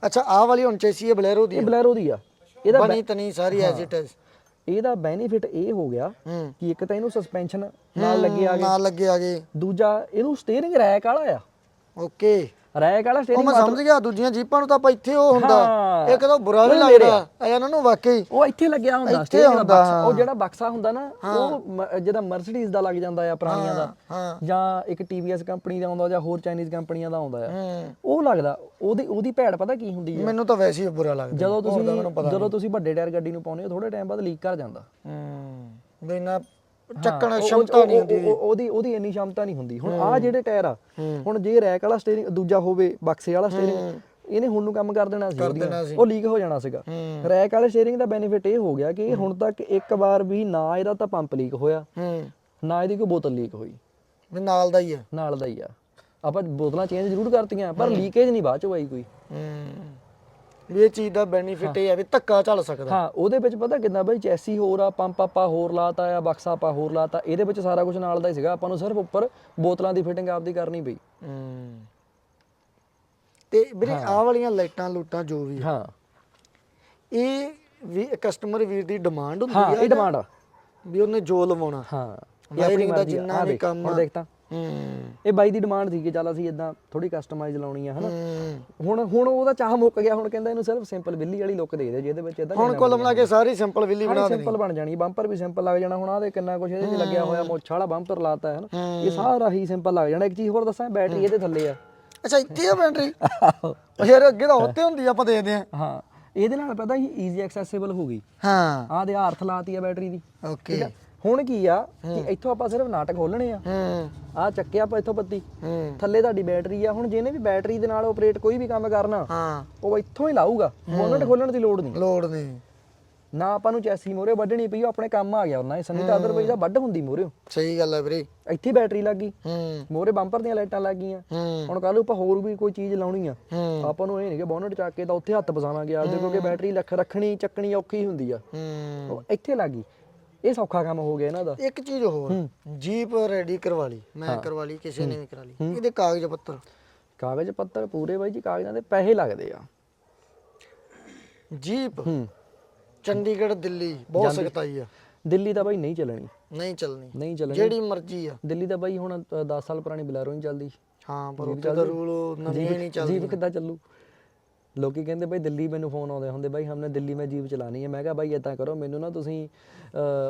ਅੱਛਾ ਆਹ ਵਾਲੀ ਹੁਣ ਚੈਸੀ ਹੈ ਬਲੈਰੋ ਦੀ। ਬਲੈਰੋ ਦੀ ਆ। ਇਹਦਾ ਬਣੀ ਤਨੀ ਸਾਰੀ ਐਜ਼ ਇਟ ਇਜ਼ ਇਹਦਾ ਬੈਨੀਫਿਟ ਇਹ ਹੋ ਗਿਆ ਕਿ ਇੱਕ ਤਾਂ ਇਹਨੂੰ ਸਸਪੈਂਸ਼ਨ ਨਾਲ ਲੱਗੇ ਆ ਗਏ। ਨਾਲ ਲੱਗੇ ਆ ਗਏ। ਦੂਜਾ ਇਹਨੂੰ ਸਟੀਅਰਿੰਗ ਰੈਕ ਵਾਲਾ ਆ। ਓਕੇ ਰੈਕ ਵਾਲਾ ਉਹ ਸਟੀਅਰਿੰਗ ਮੈਂ ਸਮਝ ਗਿਆ ਦੂਜੀਆਂ ਜੀਪਾਂ ਨੂੰ ਤਾਂ ਆਪਾਂ ਇੱਥੇ ਉਹ ਹੁੰਦਾ। ਇਹ ਕਦੋਂ ਬੁਰਾ ਵੀ ਲੱਗਦਾ ਆ ਇਹਨਾਂ ਨੂੰ ਵਾਕਈ। ਉਹ ਇੱਥੇ ਲੱਗਿਆ ਹੁੰਦਾ ਇੱਥੇ steering ਦਾ ਹੁੰਦਾ, ਬਕਸਾ ਉਹ। ਜਿਹੜਾ ਬਕਸਾ ਹੁੰਦਾ ਨਾ ਉਹ ਮ- ਜਿਹਦਾ ਮਰਸੀਡੀਜ਼ ਦਾ ਲੱਗ ਜਾਂਦਾ ਆ ਪੁਰਾਣੀਆਂ ਦਾ। ਹਾਂ ਜਾਂ ਇੱਕ TVS ਕੰਪਨੀ ਦਾ ਆਉਂਦਾ ਜਾਂ ਹੋਰ ਚਾਈਨੀਜ਼ ਕੰਪਨੀਆਂ ਦਾ ਆਉਂਦਾ ਆ। ਹੂੰ। ਉਹ ਲੱਗਦਾ। ਉਹਦੀ ਉਹਦੀ ਭੈੜ ਪਤਾ ਕੀ ਹੁੰਦੀ ਆ? ਮੈਨੂੰ ਤਾਂ ਵੈਸੇ ਹੀ ਬੁਰਾ ਲੱਗਦਾ। ਜਦੋਂ ਹੋਰ ਤਾਂ ਤੁਸੀਂ ਮੈਨੂੰ ਪਤਾ ਜਦੋਂ ਤੁਸੀਂ ਵੱਡੇ ਟਾਇਰ ਗੱਡੀ ਨੂੰ ਪਾਉਂਦੇ ਹੋ ਥੋੜੇ ਟਾਈਮ ਬਾਅਦ ਲੀਕ ਕਰ ਜਾਂਦਾ। ਹੂੰ। ਵੀ ਨਾ ਚੱਕਣ ਸ਼ਮਤਾ ਨਹੀਂ ਹੁੰਦੀ ਉਹ- ਉਹਦੀ ਉਹਦੀ ਇੰਨੀ ਸ਼ਮਤਾ ਨਹੀਂ ਹੁੰਦੀ। ਹੁਣ ਆ ਜਿਹੜੇ ਟਾਇਰ ਆ ਹੁਣ ਜੇ ਰੈਕ ਵਾਲਾ ਸਟੀਅਰਿੰਗ ਦੂਜਾ ਹੋਵੇ ਬਕਸੇ ਵਾਲਾ ਸਟੀਅਰਿੰਗ ਇਹਨੇ ਹੁਣ ਨੂੰ ਕੰਮ ਕਰ ਦੇਣਾ ਸੀ। ਉਹ ਲੀਕ ਹੋ ਜਾਣਾ ਸੀਗਾ। ਰੈਕ ਵਾਲੇ ਸਟੀਅਰਿੰਗ ਦਾ ਬੈਨੀਫਿਟ ਇਹ ਹੋ ਗਿਆ ਕਿ ਹੁਣ ਤੱਕ ਇੱਕ ਵਾਰ ਵੀ ਨਾ ਇਹਦਾ ਤਾਂ ਪੰਪ ਲੀਕ ਹੋਇਆ ਨਾ ਇਹਦੀ ਕੋਈ ਬੋਤਲ ਲੀਕ ਹੋਈ। ਵੀ ਨਾਲ ਦਾ ਹੀ ਆ। ਨਾਲ ਦਾ ਹੀ ਆ। ਆਪਾਂ ਬੋਤਲਾਂ ਚੇਂਜ ਜ਼ਰੂਰ ਕਰਤੀਆਂ ਪਰ ਲੀਕੇਜ ਨਹੀਂ ਬਾਅਦ ਚ ਆਈ ਕੋਈ। ਹੂੰ। ਵੀ ਇਹ ਚੀਜ਼ ਦਾ ਬੈਨੀਫਿਟ ਇਹ ਆ ਵੀ ਧੱਕਾ ਚੱਲ ਸਕਦਾ। ਹਾਂ ਉਹਦੇ ਵਿੱਚ ਪਤਾ ਕਿੰਨਾ ਬਈ? ਚੈਸੀ ਹੋਰ ਆ ਪੰਪ ਆਪਾਂ ਹੋਰ ਲਾਤਾ ਆ ਬਕਸਾ ਆਪਾਂ ਹੋਰ ਲਾਤਾ ਇਹਦੇ ਵਿੱਚ ਸਾਰਾ ਕੁਝ ਨਾਲ ਦਾ ਹੀ ਸੀਗਾ। ਆਪਾਂ ਨੂੰ ਸਿਰਫ ਉੱਪਰ ਬੋਤਲਾਂ ਦੀ ਫਿਟਿੰਗ ਆਪਦੀ ਕਰਨੀ ਪਈ। ਹੂੰ। ਤੇ ਵੀਰੇ ਆਹ ਵਾਲੀਆਂ ਲਾਈਟਾਂ ਲੂਟਾਂ ਜੋ ਵੀ ਹਾਂ। ਇਹ ਵੀ ਕਸਟਮਰ ਵੀਰ ਦੀ ਡਿਮਾਂਡ ਹੁੰਦੀ ਹਾਂ ਆ ਇਹ ਡਿਮਾਂਡ ਆ। ਵੀ ਉਹਨੇ ਜੋ ਲਵਾਉਣਾ। ਹਾਂ। ਵਾਇਰਿੰਗ ਦਾ ਜਿੰਨਾ ਵੀ ਕੰਮ ਹੁਣ ਆ। ਦੇਖ ਤਾਂ। ਹੂੰ ਇਹ ਬਾਈ ਦੀ ਡਿਮਾਂਡ ਸੀ ਕਿ ਚੱਲ ਅਸੀਂ ਇਦਾਂ ਥੋੜੀ ਕਸਟਮਾਈਜ਼ ਲਾਉਣੀ ਆ ਹਨਾ? ਹੁਣ ਹੁਣ ਉਹਦਾ ਚਾਹ ਮੁੱਕ ਗਿਆ ਹੁਣ ਕਹਿੰਦਾ ਇਹਨੂੰ ਸਿਰਫ ਸਿੰਪਲ ਬਿੱਲੀ ਵਾਲੀ ਲੁੱਕ ਦੇ ਦੇ ਜਿਹਦੇ ਵਿੱਚ ਇਦਾਂ ਹੁਣ ਕੁੱਲ ਮਿਲਾ ਕੇ ਸਾਰੀ ਸਿੰਪਲ ਵਿਲੀ ਬਣਾ ਦੇਣੀ। ਸਿੰਪਲ ਬਣ ਜਾਣੀ ਬੰਪਰ ਵੀ ਸਿੰਪਲ ਲੱਗ ਜਾਣਾ ਹੁਣ ਆਹ ਦੇ ਕਿੰਨਾ ਕੁਝ ਇਹਦੇ 'ਚ ਲੱਗਿਆ ਹੋਇਆ ਮੁੱਛ ਵਾਲਾ ਬੰਪਰ ਲਾਤਾ ਹੈ ਨਾ ਇਹ ਸਾਰਾ ਹੀ ਸਿੰਪਲ ਲੱਗ ਜਾਣਾ। ਇੱਕ ਚੀਜ਼ ਹੋਰ ਦੱਸਾਂ ਬੈਟਰੀ ਇਹਦੇ ਥੱਲੇ ਆ। ਅੱਛਾ ਇੱਥੇ ਆ ਬੈਟਰੀ ਉਹ ਯਾਰ ਅੱਗੇ ਤਾਂ ਉੱਤੇ ਹੁੰਦੀ ਆਪਾਂ ਦੇਖਦੇ ਆ ਹਾਂ ਇਹਦੇ ਨਾਲ ਪਤਾ ਹੀ ਈਜ਼ੀ ਐਕਸੈਸਿਬਲ ਹੋ ਗਈ। ਹਾਂ। ਆਹ ਦੇ ਹੱਥ ਲਾਤੀ ਆ ਬੈਟਰੀ ਦੀ। ਓਕੇ ਹੁਣ ਕੀ ਆ ਕਿ ਇੱਥੋਂ ਆਪਾਂ ਸਿਰਫ ਨਾਟਕ ਖੋਲਣੇ ਆ। ਹੂੰ। ਆਹ ਚੱਕਿਆ ਆਪਾਂ ਇੱਥੋਂ ਹੂੰ। ਥੱਲੇ ਤੁਹਾਡੀ ਬੈਟਰੀ ਆ। ਹੁਣ ਜਿਹਨੇ ਵੀ ਬੈਟਰੀ ਦੇ ਨਾਲ ਆਪਰੇਟ ਕੋਈ ਵੀ ਕੰਮ ਕਰਨਾ ਹਾਂ। ਉਹ ਇੱਥੋਂ ਹੀ ਲਾਊਗਾ। ਬੋਨਟ ਖੋਲਣ ਦੀ ਲੋੜ ਨਹੀਂ। ਲੋੜ ਨਹੀਂ। ਨਾ ਆਪਾਂ ਨੂੰ ਚੈਸੀ ਮੋਰੇ ਵੱਢਣੀ ਪਈ ਉਹ ਆਪਣੇ ਕੰਮ ਆ ਗਿਆ ਉਹਨਾਂ ਇਹ ਸੰਨੀ ਤਾਂ ਅਦਰਵਾਈਜ਼ ਆ ਵੱਢ ਹੁੰਦੀ ਮੋਰੇ ਸਹੀ ਗੱਲ ਹੈ ਵੀਰੇ। ਇੱਥੇ ਬੈਟਰੀ ਲੱਗ ਗਈ। ਹੂੰ। ਮੋਰੇ ਬੰਪਰ ਦੀਆਂ ਲਾਈਟਾਂ ਲੱਗ ਗਈਆਂ। ਹੁਣ ਕੱਲ ਆਪਾਂ ਹੋਰ ਵੀ ਕੋਈ ਚੀਜ਼ ਲਾਉਣੀ ਆ। ਆਪਾਂ ਨੂੰ ਇਹ ਨਹੀਂ ਕਿ ਬੋਨਟ ਚੱਕ ਕੇ ਤਾਂ ਉੱਥੇ ਹੱਥ ਫਸਾਵਾਂਗੇ ਆਪਦੇ ਕਿਉਂਕਿ ਬੈਟਰੀ ਲੱਖ ਰੱਖਣੀ ਚੱਕਣੀ ਔਖੀ ਹੁੰਦੀ ਆ। ਹੂੰ। ਉਹ ਇੱਥੇ ਲੱਗ ਗਈ। ਇਹ ਸੌਖਾ ਕੰਮ ਹੋ ਗਿਆ ਇਹਨਾਂ ਦਾ। ਇੱਕ ਚੀਜ਼ ਹੋਰ ਜੀਪ ਰੈਡੀ ਕਰਵਾ ਲਈ ਮੈਂ ਕਰਵਾ ਲਈ ਕਿਸੇ ਨੇ ਵੀ ਕਰਾ ਲਈ। ਇਹਦੇ ਕਾਗਜ਼ ਪੱਤਰ? ਕਾਗਜ਼ ਪੱਤਰ ਪੂਰੇ ਬਾਈ ਜੀ ਕਾਗਜ਼ਾਂ ਦੇ ਪੈਸੇ ਲੱਗਦੇ ਆ। ਜੀਪ? ਚੰਡੀਗੜ੍ਹ ਦਿੱਲੀ ਬਹੁਤ ਸਖਤਾਈ ਆ। ਦਿੱਲੀ ਤਾਂ ਬਾਈ ਨਹੀਂ ਚੱਲਣੀ। ਨਹੀਂ ਚੱਲਣੀ। ਨਹੀਂ ਚੱਲਣੀ। ਜਿਹੜੀ ਮਰਜ਼ੀ ਆ। ਦਿੱਲੀ ਤਾਂ ਬਾਈ ਹੁਣ 10 ਸਾਲ ਪੁਰਾਣੀ ਬਲੈਰੋ ਨਹੀਂ ਚੱਲਦੀ। ਹਾਂ ਪਰ ਉੱਥੇ ਦਾ ਰੂਲ ਨਵੀਂ ਨਹੀਂ ਚੱਲਦੀ। ਜੀਪ ਕਿੱਦਾਂ ਚੱਲੂ? ਲੋਕੀ ਕਹਿੰਦੇ ਬਾਈ ਦਿੱਲੀ ਮੈਨੂੰ ਫੋਨ ਆਉਂਦੇ ਹੁੰਦੇ ਬਾਈ ਹਮਨੇ ਦਿੱਲੀ ਮੈਂ ਜੀਪ ਚਲਾਣੀ ਹੈ। ਮੈਂ ਕਿਹਾ ਬਾਈ ਇਦਾਂ ਕਰੋ ਮੈਨੂੰ ਨਾ ਤੁਸੀਂ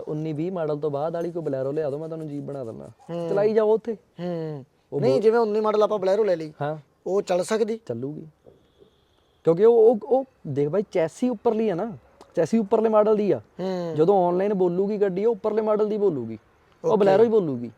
19 20 ਮਾਡਲ ਤੋਂ ਬਾਅਦ ਵਾਲੀ ਕੋਈ ਬਲੈਰੋ ਲਿਆ ਦਿਓ ਮੈਂ ਤੁਹਾਨੂੰ ਜੀਪ ਬਣਾ ਦਿੰਦਾ। ਚਲਾਈ ਜਾਓ ਉੱਥੇ। ਹੂੰ। ਨਹੀਂ ਜਿਵੇਂ 19 ਮਾਡਲ ਆਪਾਂ ਬਲੈਰੋ ਲੈ ਲਈ ਹਾਂ। ਉਹ ਚੱਲ ਸਕਦੀ। ਚੱਲੂਗੀ। ਕਿਉਂਕਿ ਉਹ ਉਹ- ਉਹ ਦੇਖ ਬਾਈ ਚੈਸੀ ਉੱਪਰਲੀ ਆ ਨਾ। ਚੈਸੀ ਉੱਪਰਲੇ ਮਾਡਲ ਦੀ ਆ। ਜਦੋਂ ਆਨਲਾਈਨ ਬੋਲੂਗੀ ਗੱਡੀ ਉਹ ਉੱਪਰਲੇ ਮਾਡਲ ਦੀ ਬੋਲੂਗੀ। ਉਹ ਬਲੈਰੋ ਹੀ ਬੋਲੂਗੀ।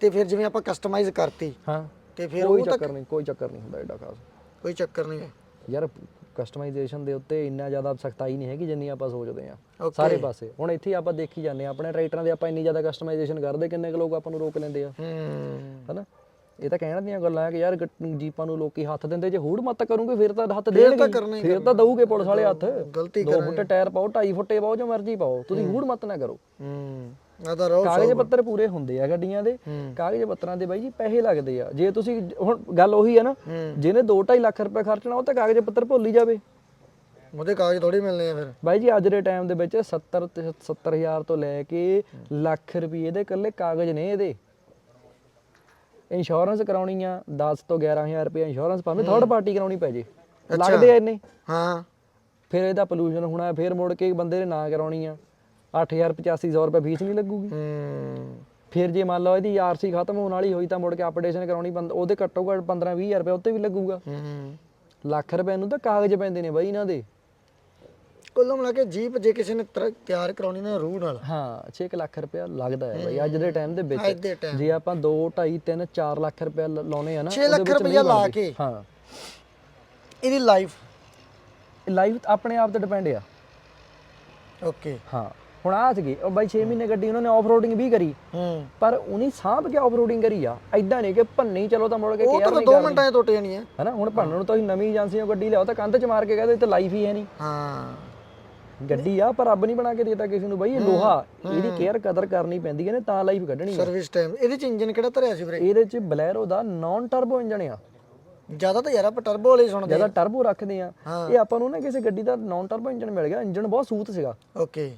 ਤੇ ਫਿਰ ਜਿਵੇਂ ਆਪਾਂ ਕਸਟਮਾਈਜ਼ ਕਰਤੀ ਹਾਂ। ਤੇ ਫਿਰ ਉਹ ਚੱਕਰ ਨਹੀਂ ਕੋਈ ਚੱਕਰ ਨਹੀਂ ਹੁੰਦਾ ਐਡਾ ਖਾਸ। ਕੋਈ ਚੱਕਰ ਨਹੀਂ ਹੈ। ਯਾਰ ਕਸਟਮਾਈਜ਼ੇਸ਼ਨ ਦੇ ਉੱਤੇ ਇੰਨਾ ਜ਼ਿਆਦਾ ਸਖਤਾਈ ਨਹੀਂ ਹੈਗੀ ਜਿੰਨੀ ਆਪਾਂ ਸੋਚਦੇ ਆ. ਸਾਰੇ ਪਾਸੇ। ਹੁਣ ਇੱਥੇ ਆਪਾਂ ਦੇਖੀ ਜਾਂਦੇ ਆ ਆਪਣੇ ਟਰੈਕਟਰਾਂ ਦੇ ਆਪਾਂ ਇੰਨੀ ਜ਼ਿਆਦਾ ਕਸਟਮਾਈਜ਼ੇਸ਼ਨ ਕਰਦੇ ਕਿੰਨੇ ਕੁ ਲੋਕ ਆਪਾਂ ਨੂੰ ਰੋਕ ਲੈਂਦੇ ਆ। ਹੂੰ। ਹਨਾ? ਇਹ ਤਾਂ ਕਹਿਣ ਦੀਆਂ ਗੱਲਾਂ ਆ ਕਿ ਯਾਰ ਜੀਪਾਂ ਨੂੰ ਲੋਕੀ ਹੱਥ ਦਿੰਦੇ ਜੇ ਹੂੜ ਮੱਤ ਕਰੂਗੇ ਫਿਰ ਤਾਂ ਹੱਥ ਦੇਣਗੇ ਫਿਰ ਤਾਂ ਦਊਗੇ ਪੁਲਿਸ ਵਾਲੇ ਹੱਥ। ਗਲਤੀ 2 ਫੁੱਟ ਟਾਇਰ ਪਾਓ 2.5 ਫੁੱਟੇ ਪਾਓ ਜੋ ਮਰਜ਼ੀ ਪਾਓ। ਤੁਸੀਂ ਹੂੜ ਮੱਤ ਨਾ ਕਰੋ। ਹੂੰ। ਰੋ ਕਾਗਜ਼ ਪੱਤਰ ਪੂਰੇ ਹੁੰਦੇ ਆ ਗੱਡੀਆਂ ਦੇ। ਕਾਗਜ਼ ਪੱਤਰਾਂ ਦੇ ਬਾਈ ਜੀ ਪੈਸੇ ਲੱਗਦੇ ਆ। ਜੇ ਤੁਸੀਂ ਹੁਣ ਗੱਲ ਉਹੀ ਆ ਨਾ। ਜਿਹਨੇ 2.5 ਲੱਖ ਰੁਪਏ ਖਰਚਣਾ ਉਹ ਤਾਂ ਕਾਗਜ਼ ਪੱਤਰ ਭੁੱਲ ਹੀ ਜਾਵੇ। ਉਹਦੇ ਕਾਗਜ਼ ਥੋੜੀ ਮਿਲਨੇ ਆ ਫਿਰ। ਬਾਈ ਜੀ ਅੱਜ ਦੇ ਟਾਈਮ ਦੇ ਵਿੱਚ 70 ਤੇ 70000 ਤੋਂ ਲੈ ਕੇ ਲੱਖ ਰੁਪਏ ਦੇ ਇਕੱਲੇ ਕਾਗਜ਼ ਨੇ ਇਹਦੇ। ਇੰਸ਼ੋਰੈਂਸ ਕਰਾਉਣੀ ਆ 10 ਤੋਂ 11000 ਰੁਪਏ ਇੰਸ਼ੋਰੈਂਸ ਭਾਵੇਂ ਥਰਡ ਪਾਰਟੀ ਕਰਾਉਣੀ ਪੈ ਜੇ। ਲੱਗਦੇ ਆ ਇੰਨੇ। ਹਾਂ। ਫਿਰ ਇਹਦਾ ਪੋਲੂਸ਼ਨ ਹੋਣਾ ਫਿਰ ਮੁੜ ਕੇ ਬੰਦੇ ਨੇ ਨਾ ਕਰਾਉਣੀ ਆ। 8000 8500 ਰੁਪਏ ਫੀਸ ਨਹੀਂ ਲੱਗੂਗੀ। ਹੂੰ। ਫਿਰ ਜੇ ਮੰਨ ਲਓ ਇਹਦੀ ਆਰਸੀ ਖਤਮ ਹੋਣ ਵਾਲੀ ਹੋਈ ਤਾਂ ਮੁੜ ਕੇ ਅਪਡੇਸ਼ਨ ਕਰਾਉਣੀ ਬੰਦ ਉਹਦੇ ਘੱਟੋ ਘੱਟ 15 20000 ਰੁਪਏ ਉੱਤੇ ਵੀ ਲੱਗੂਗਾ। ਹੂੰ। ਲੱਖ ਰੁਪਏ ਨੂੰ ਤਾਂ ਕਾਗਜ਼ ਪੈਂਦੇ ਨੇ ਬਾਈ ਇਹਨਾਂ ਦੇ। ਕੁੱਲ ਮਿਲਾ ਕੇ ਜੀਪ ਜੇ ਕਿਸੇ ਨੇ ਤਿਆਰ ਕਰਾਉਣੀ ਨਾ ਰੂਹ ਨਾਲ ਹਾਂ 6 ਲੱਖ ਰੁਪਏ ਲੱਗਦਾ ਹੈ ਬਾਈ ਅੱਜ ਦੇ ਟਾਈਮ ਦੇ ਵਿੱਚ। ਜੇ ਆਪਾਂ 2 2.5 3 4 ਲੱਖ ਰੁਪਏ ਲ- ਲਾਉਣੇ ਆ ਨਾ 6 ਲੱਖ ਨਹੀਂ ਲਾ। ਕੇ। ਹਾਂ। ਇਹਦੀ ਲਾਈਫ ਲਾਈਫ ਆਪਣੇ ਆਪ ਤੇ ਡਿਪੈਂਡ ਆ। ਓਕੇ ਹਾਂ। ਹੁਣ ਆ ਸੀਗੀ ਉਹ ਬਾਈ 6 ਮਹੀਨੇ ਗੱਡੀ ਉਹਨਾਂ ਨੇ ਆਫ ਰੋਡਿੰਗ ਵੀ ਕਰੀ। ਹੂੰ। ਪਰ ਉਹਨੇ ਸਾਂਭ ਕੇ ਆਫ ਰੋਡਿੰਗ ਕਰੀ ਆ। ਐਦਾਂ ਨਹੀਂ ਕਿ ਭੰਨੀ ਚਲੋ ਤਾਂ ਮੁੜ ਕੇ ਉਹ ਤਾਂ ਨਹੀਂ 2 ਮਿੰਟਾਂ 'ਚ ਟੁੱਟ ਜਾਣੀ ਹੈ ਹਨਾ ਹੁਣ ਭੰਨਣ ਨੂੰ ਤੁਸੀਂ ਨਵੀਂ ਏਜੰਸੀਆਂ ਗੱਡੀ ਲਿਆਓ ਤਾਂ ਕੰਧ 'ਚ ਮਾਰ ਕੇ ਕਹਦੇ ਤੇ ਲਾਈਫ ਹੀ ਹੈ ਨਹੀਂ। ਹਾਂ। ਗੱਡੀ ਆ ਪਰ ਰੱਬ ਨਹੀਂ ਬਣਾ ਕੇ ਦਿੱਤਾ ਕਿਸੇ ਨੂੰ ਬਾਈ ਇਹ ਲੋਹਾ। ਇਹਦੀ ਕੇਅਰ ਕਦਰ ਕਰਨੀ ਪੈਂਦੀ ਹੈ ਨੇ ਤਾਂ ਲਾਈਫ ਕੱਢਣੀ ਆ। ਸਰਵਿਸ ਟਾਈਮ ਇਹਦੇ 'ਚ ਇੰਜਨ ਕਿਹੜਾ ਧਰਿਆ ਸੀ ਵੀਰੇ? ਇਹਦੇ 'ਚ ਬਲੈਰੋ ਦਾ ਨਾਨ ਟਰਬੋ ਇੰਜਨ ਆ। ਜ਼ਿਆਦਾ ਤਾਂ ਯਾਰ ਆਪਾਂ ਟਰਬੋ ਵਾਲੇ ਹੀ ਸੁਣਦੇ ਜਿਹਦਾ ਟਰਬੋ ਰੱਖਦੇ ਆ। ਹਾਂ। ਇਹ ਆਪਾਂ ਨੂੰ ਨਾ ਕਿਸੇ ਗੱਡੀ ਦਾ ਨਾਨ ਟਰਬੋ ਇੰਜਨ ਮਿਲ ਗਿਆ। ਇੰਜਨ ਬਹੁਤ ਸੂਤ ਸੀਗਾ। ਓਕੇ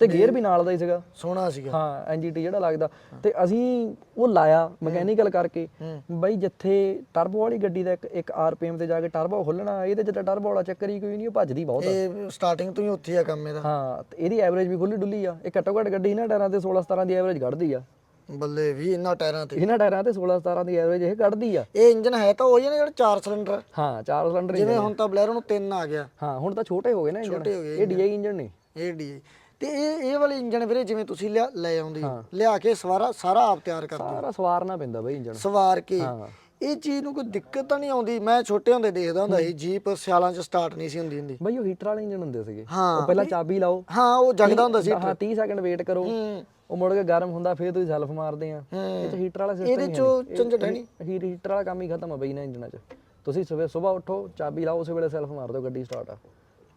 ਤੇ ਗੇਅਰ ਵੀ ਨਾਲ ਦਾ ਹੀ ਸੀਗਾ। ਸੋਹਣਾ ਸੀਗਾ। ਹਾਂ ਐਨਜੀਟੀ ਜਿਹੜਾ ਲੱਗਦਾ। ਤੇ ਅਸੀਂ ਉਹ ਲਾਇਆ ਮਕੈਨੀਕਲ ਕਰਕੇ। ਬਈ ਜਿੱਥੇ ਟਰਬੋ ਵਾਲੀ ਗੱਡੀ ਦਾ ਇੱਕ ਇੱਕ ਆਰਪੀਐਮ ਤੇ ਜਾ ਕੇ ਟਰਬੋ ਖੁੱਲਣਾ ਇਹਦੇ ਤਾਂ ਟਰਬੋ ਵਾਲਾ ਚੱਕਰ ਹੀ ਕੋਈ ਨਹੀਂ ਉਹ ਭੱਜਦੀ ਬਹੁਤ। ਇਹ ਸਟਾਰਟਿੰਗ ਤੋਂ ਹੀ ਉੱਥੇ ਆ ਕੰਮ ਇਹਦਾ। ਹਾਂ ਤੇ ਇਹਦੀ ਐਵਰੇਜ ਵੀ ਖੁੱਲੀ ਡੁੱਲੀ ਆ। ਇਹ ਘੱਟੋ ਘੱਟ ਗੱਡੀ ਇਹਨਾਂ ਟਾਇਰਾਂ ਤੇ 16 17 ਦੀ ਐਵਰੇਜ ਕੱਢਦੀ ਆ। ਬੱਲੇ ਵੀ ਇਹਨਾਂ ਟਾਇਰਾਂ ਤੇ। ਇਹਨਾਂ ਟਾਇਰਾਂ ਤੇ 16 17 ਦੀ ਐਵਰੇਜ ਇਹ ਕੱਢਦੀ ਆ। ਇਹ ਇੰਜਨ ਹੈ ਤਾਂ ਉਹੀ ਆ ਨਾ ਜਿਹੜਾ 4 ਸਿਲੰਡਰ ਹਾਂ ਚਾਰ ਸਿਲੰਡਰ ਜਿਵੇਂ ਹੁਣ ਤਾਂ ਬਲੈਰੋ ਨੂੰ 3 ਆ ਗਿਆ। ਹਾਂ ਹੁਣ ਤਾਂ ਛੋਟੇ ਹੋ ਗਏ ਨਾ ਹੋ ਗਏ ਇਹ ਡੀਆਈ ਇੰਜਣ ਨੇ। ਇਹ ਡੀ ਤੇ ਇਹ ਇਹ ਵਾਲੇ ਇੰਜਨ ਵੀਰੇ ਜਿਵੇਂ ਤੁਸੀਂ ਲਿਆ- ਲੈ ਆਉਂਦੇ ਲਿਆ ਕੇ ਸਵਾਰਾ ਸਾਰਾ ਆਪ ਤਿਆਰ ਕਰਦੇ ਸਾਰਾ ਸਵਾਰਨਾ ਪੈਂਦਾ ਬਈ ਇੰਜਣ। ਸਵਾਰ ਕੇ। ਹਾਂ। ਇਹ ਚੀਜ਼ ਨੂੰ ਕੋਈ ਦਿੱਕਤ ਤਾਂ ਨਹੀਂ ਆਉਂਦੀ। ਮੈਂ ਛੋਟੇ ਹੁੰਦੇ ਦੇਖਦਾ ਹੁੰਦਾ ਸੀ ਜੀਪ ਸਿਆਲਾਂ 'ਚ ਸਟਾਰਟ ਨਹੀਂ ਸੀ ਹੁੰਦੀ ਹੁੰਦੀ। ਬਈ ਉਹ ਹੀਟਰ ਵਾਲੇ ਇੰਜਣ ਹੁੰਦੇ ਸੀਗੇ। ਹਾਂ, ਉਹ ਪਹਿਲਾਂ ਚਾਬੀ ਲਾਓ। ਹਾਂ ਉਹ ਜਗਦਾ ਹੁੰਦਾ ਸੀ ਹਾਂ 30 ਸੈਕਿੰਡ ਵੇਟ ਕਰੋ। ਹੂੰ। ਉਹ ਮੁੜ ਕੇ ਗਰਮ ਹੁੰਦਾ ਫੇਰ ਤੁਸੀਂ ਸੈਲਫ ਮਾਰਦੇ ਆ। ਇਹ ਚ ਹੀਟਰ ਵਾਲਾ ਸਿਸਟਮ ਇਹਦੇ ਚੋਂ ਝੰਜਟ ਹੈ ਨਹੀਂ। ਹੀਟ ਹੀਟਰ ਵਾਲਾ ਕੰਮ ਹੀ ਖਤਮ ਆ ਬਈ ਨਾ ਇੰਜਨਾਂ ਚ। ਤੁਸੀਂ ਸਵੇਰ ਸਵੇਰ ਉੱਠੋ ਚਾਬੀ ਲਾਓ ਉਸੇ ਵੇਲੇ ਸੈਲਫ ਮਾਰ ਦਿਓ ਗੱਡੀ ਸਟਾਰਟ ਆ।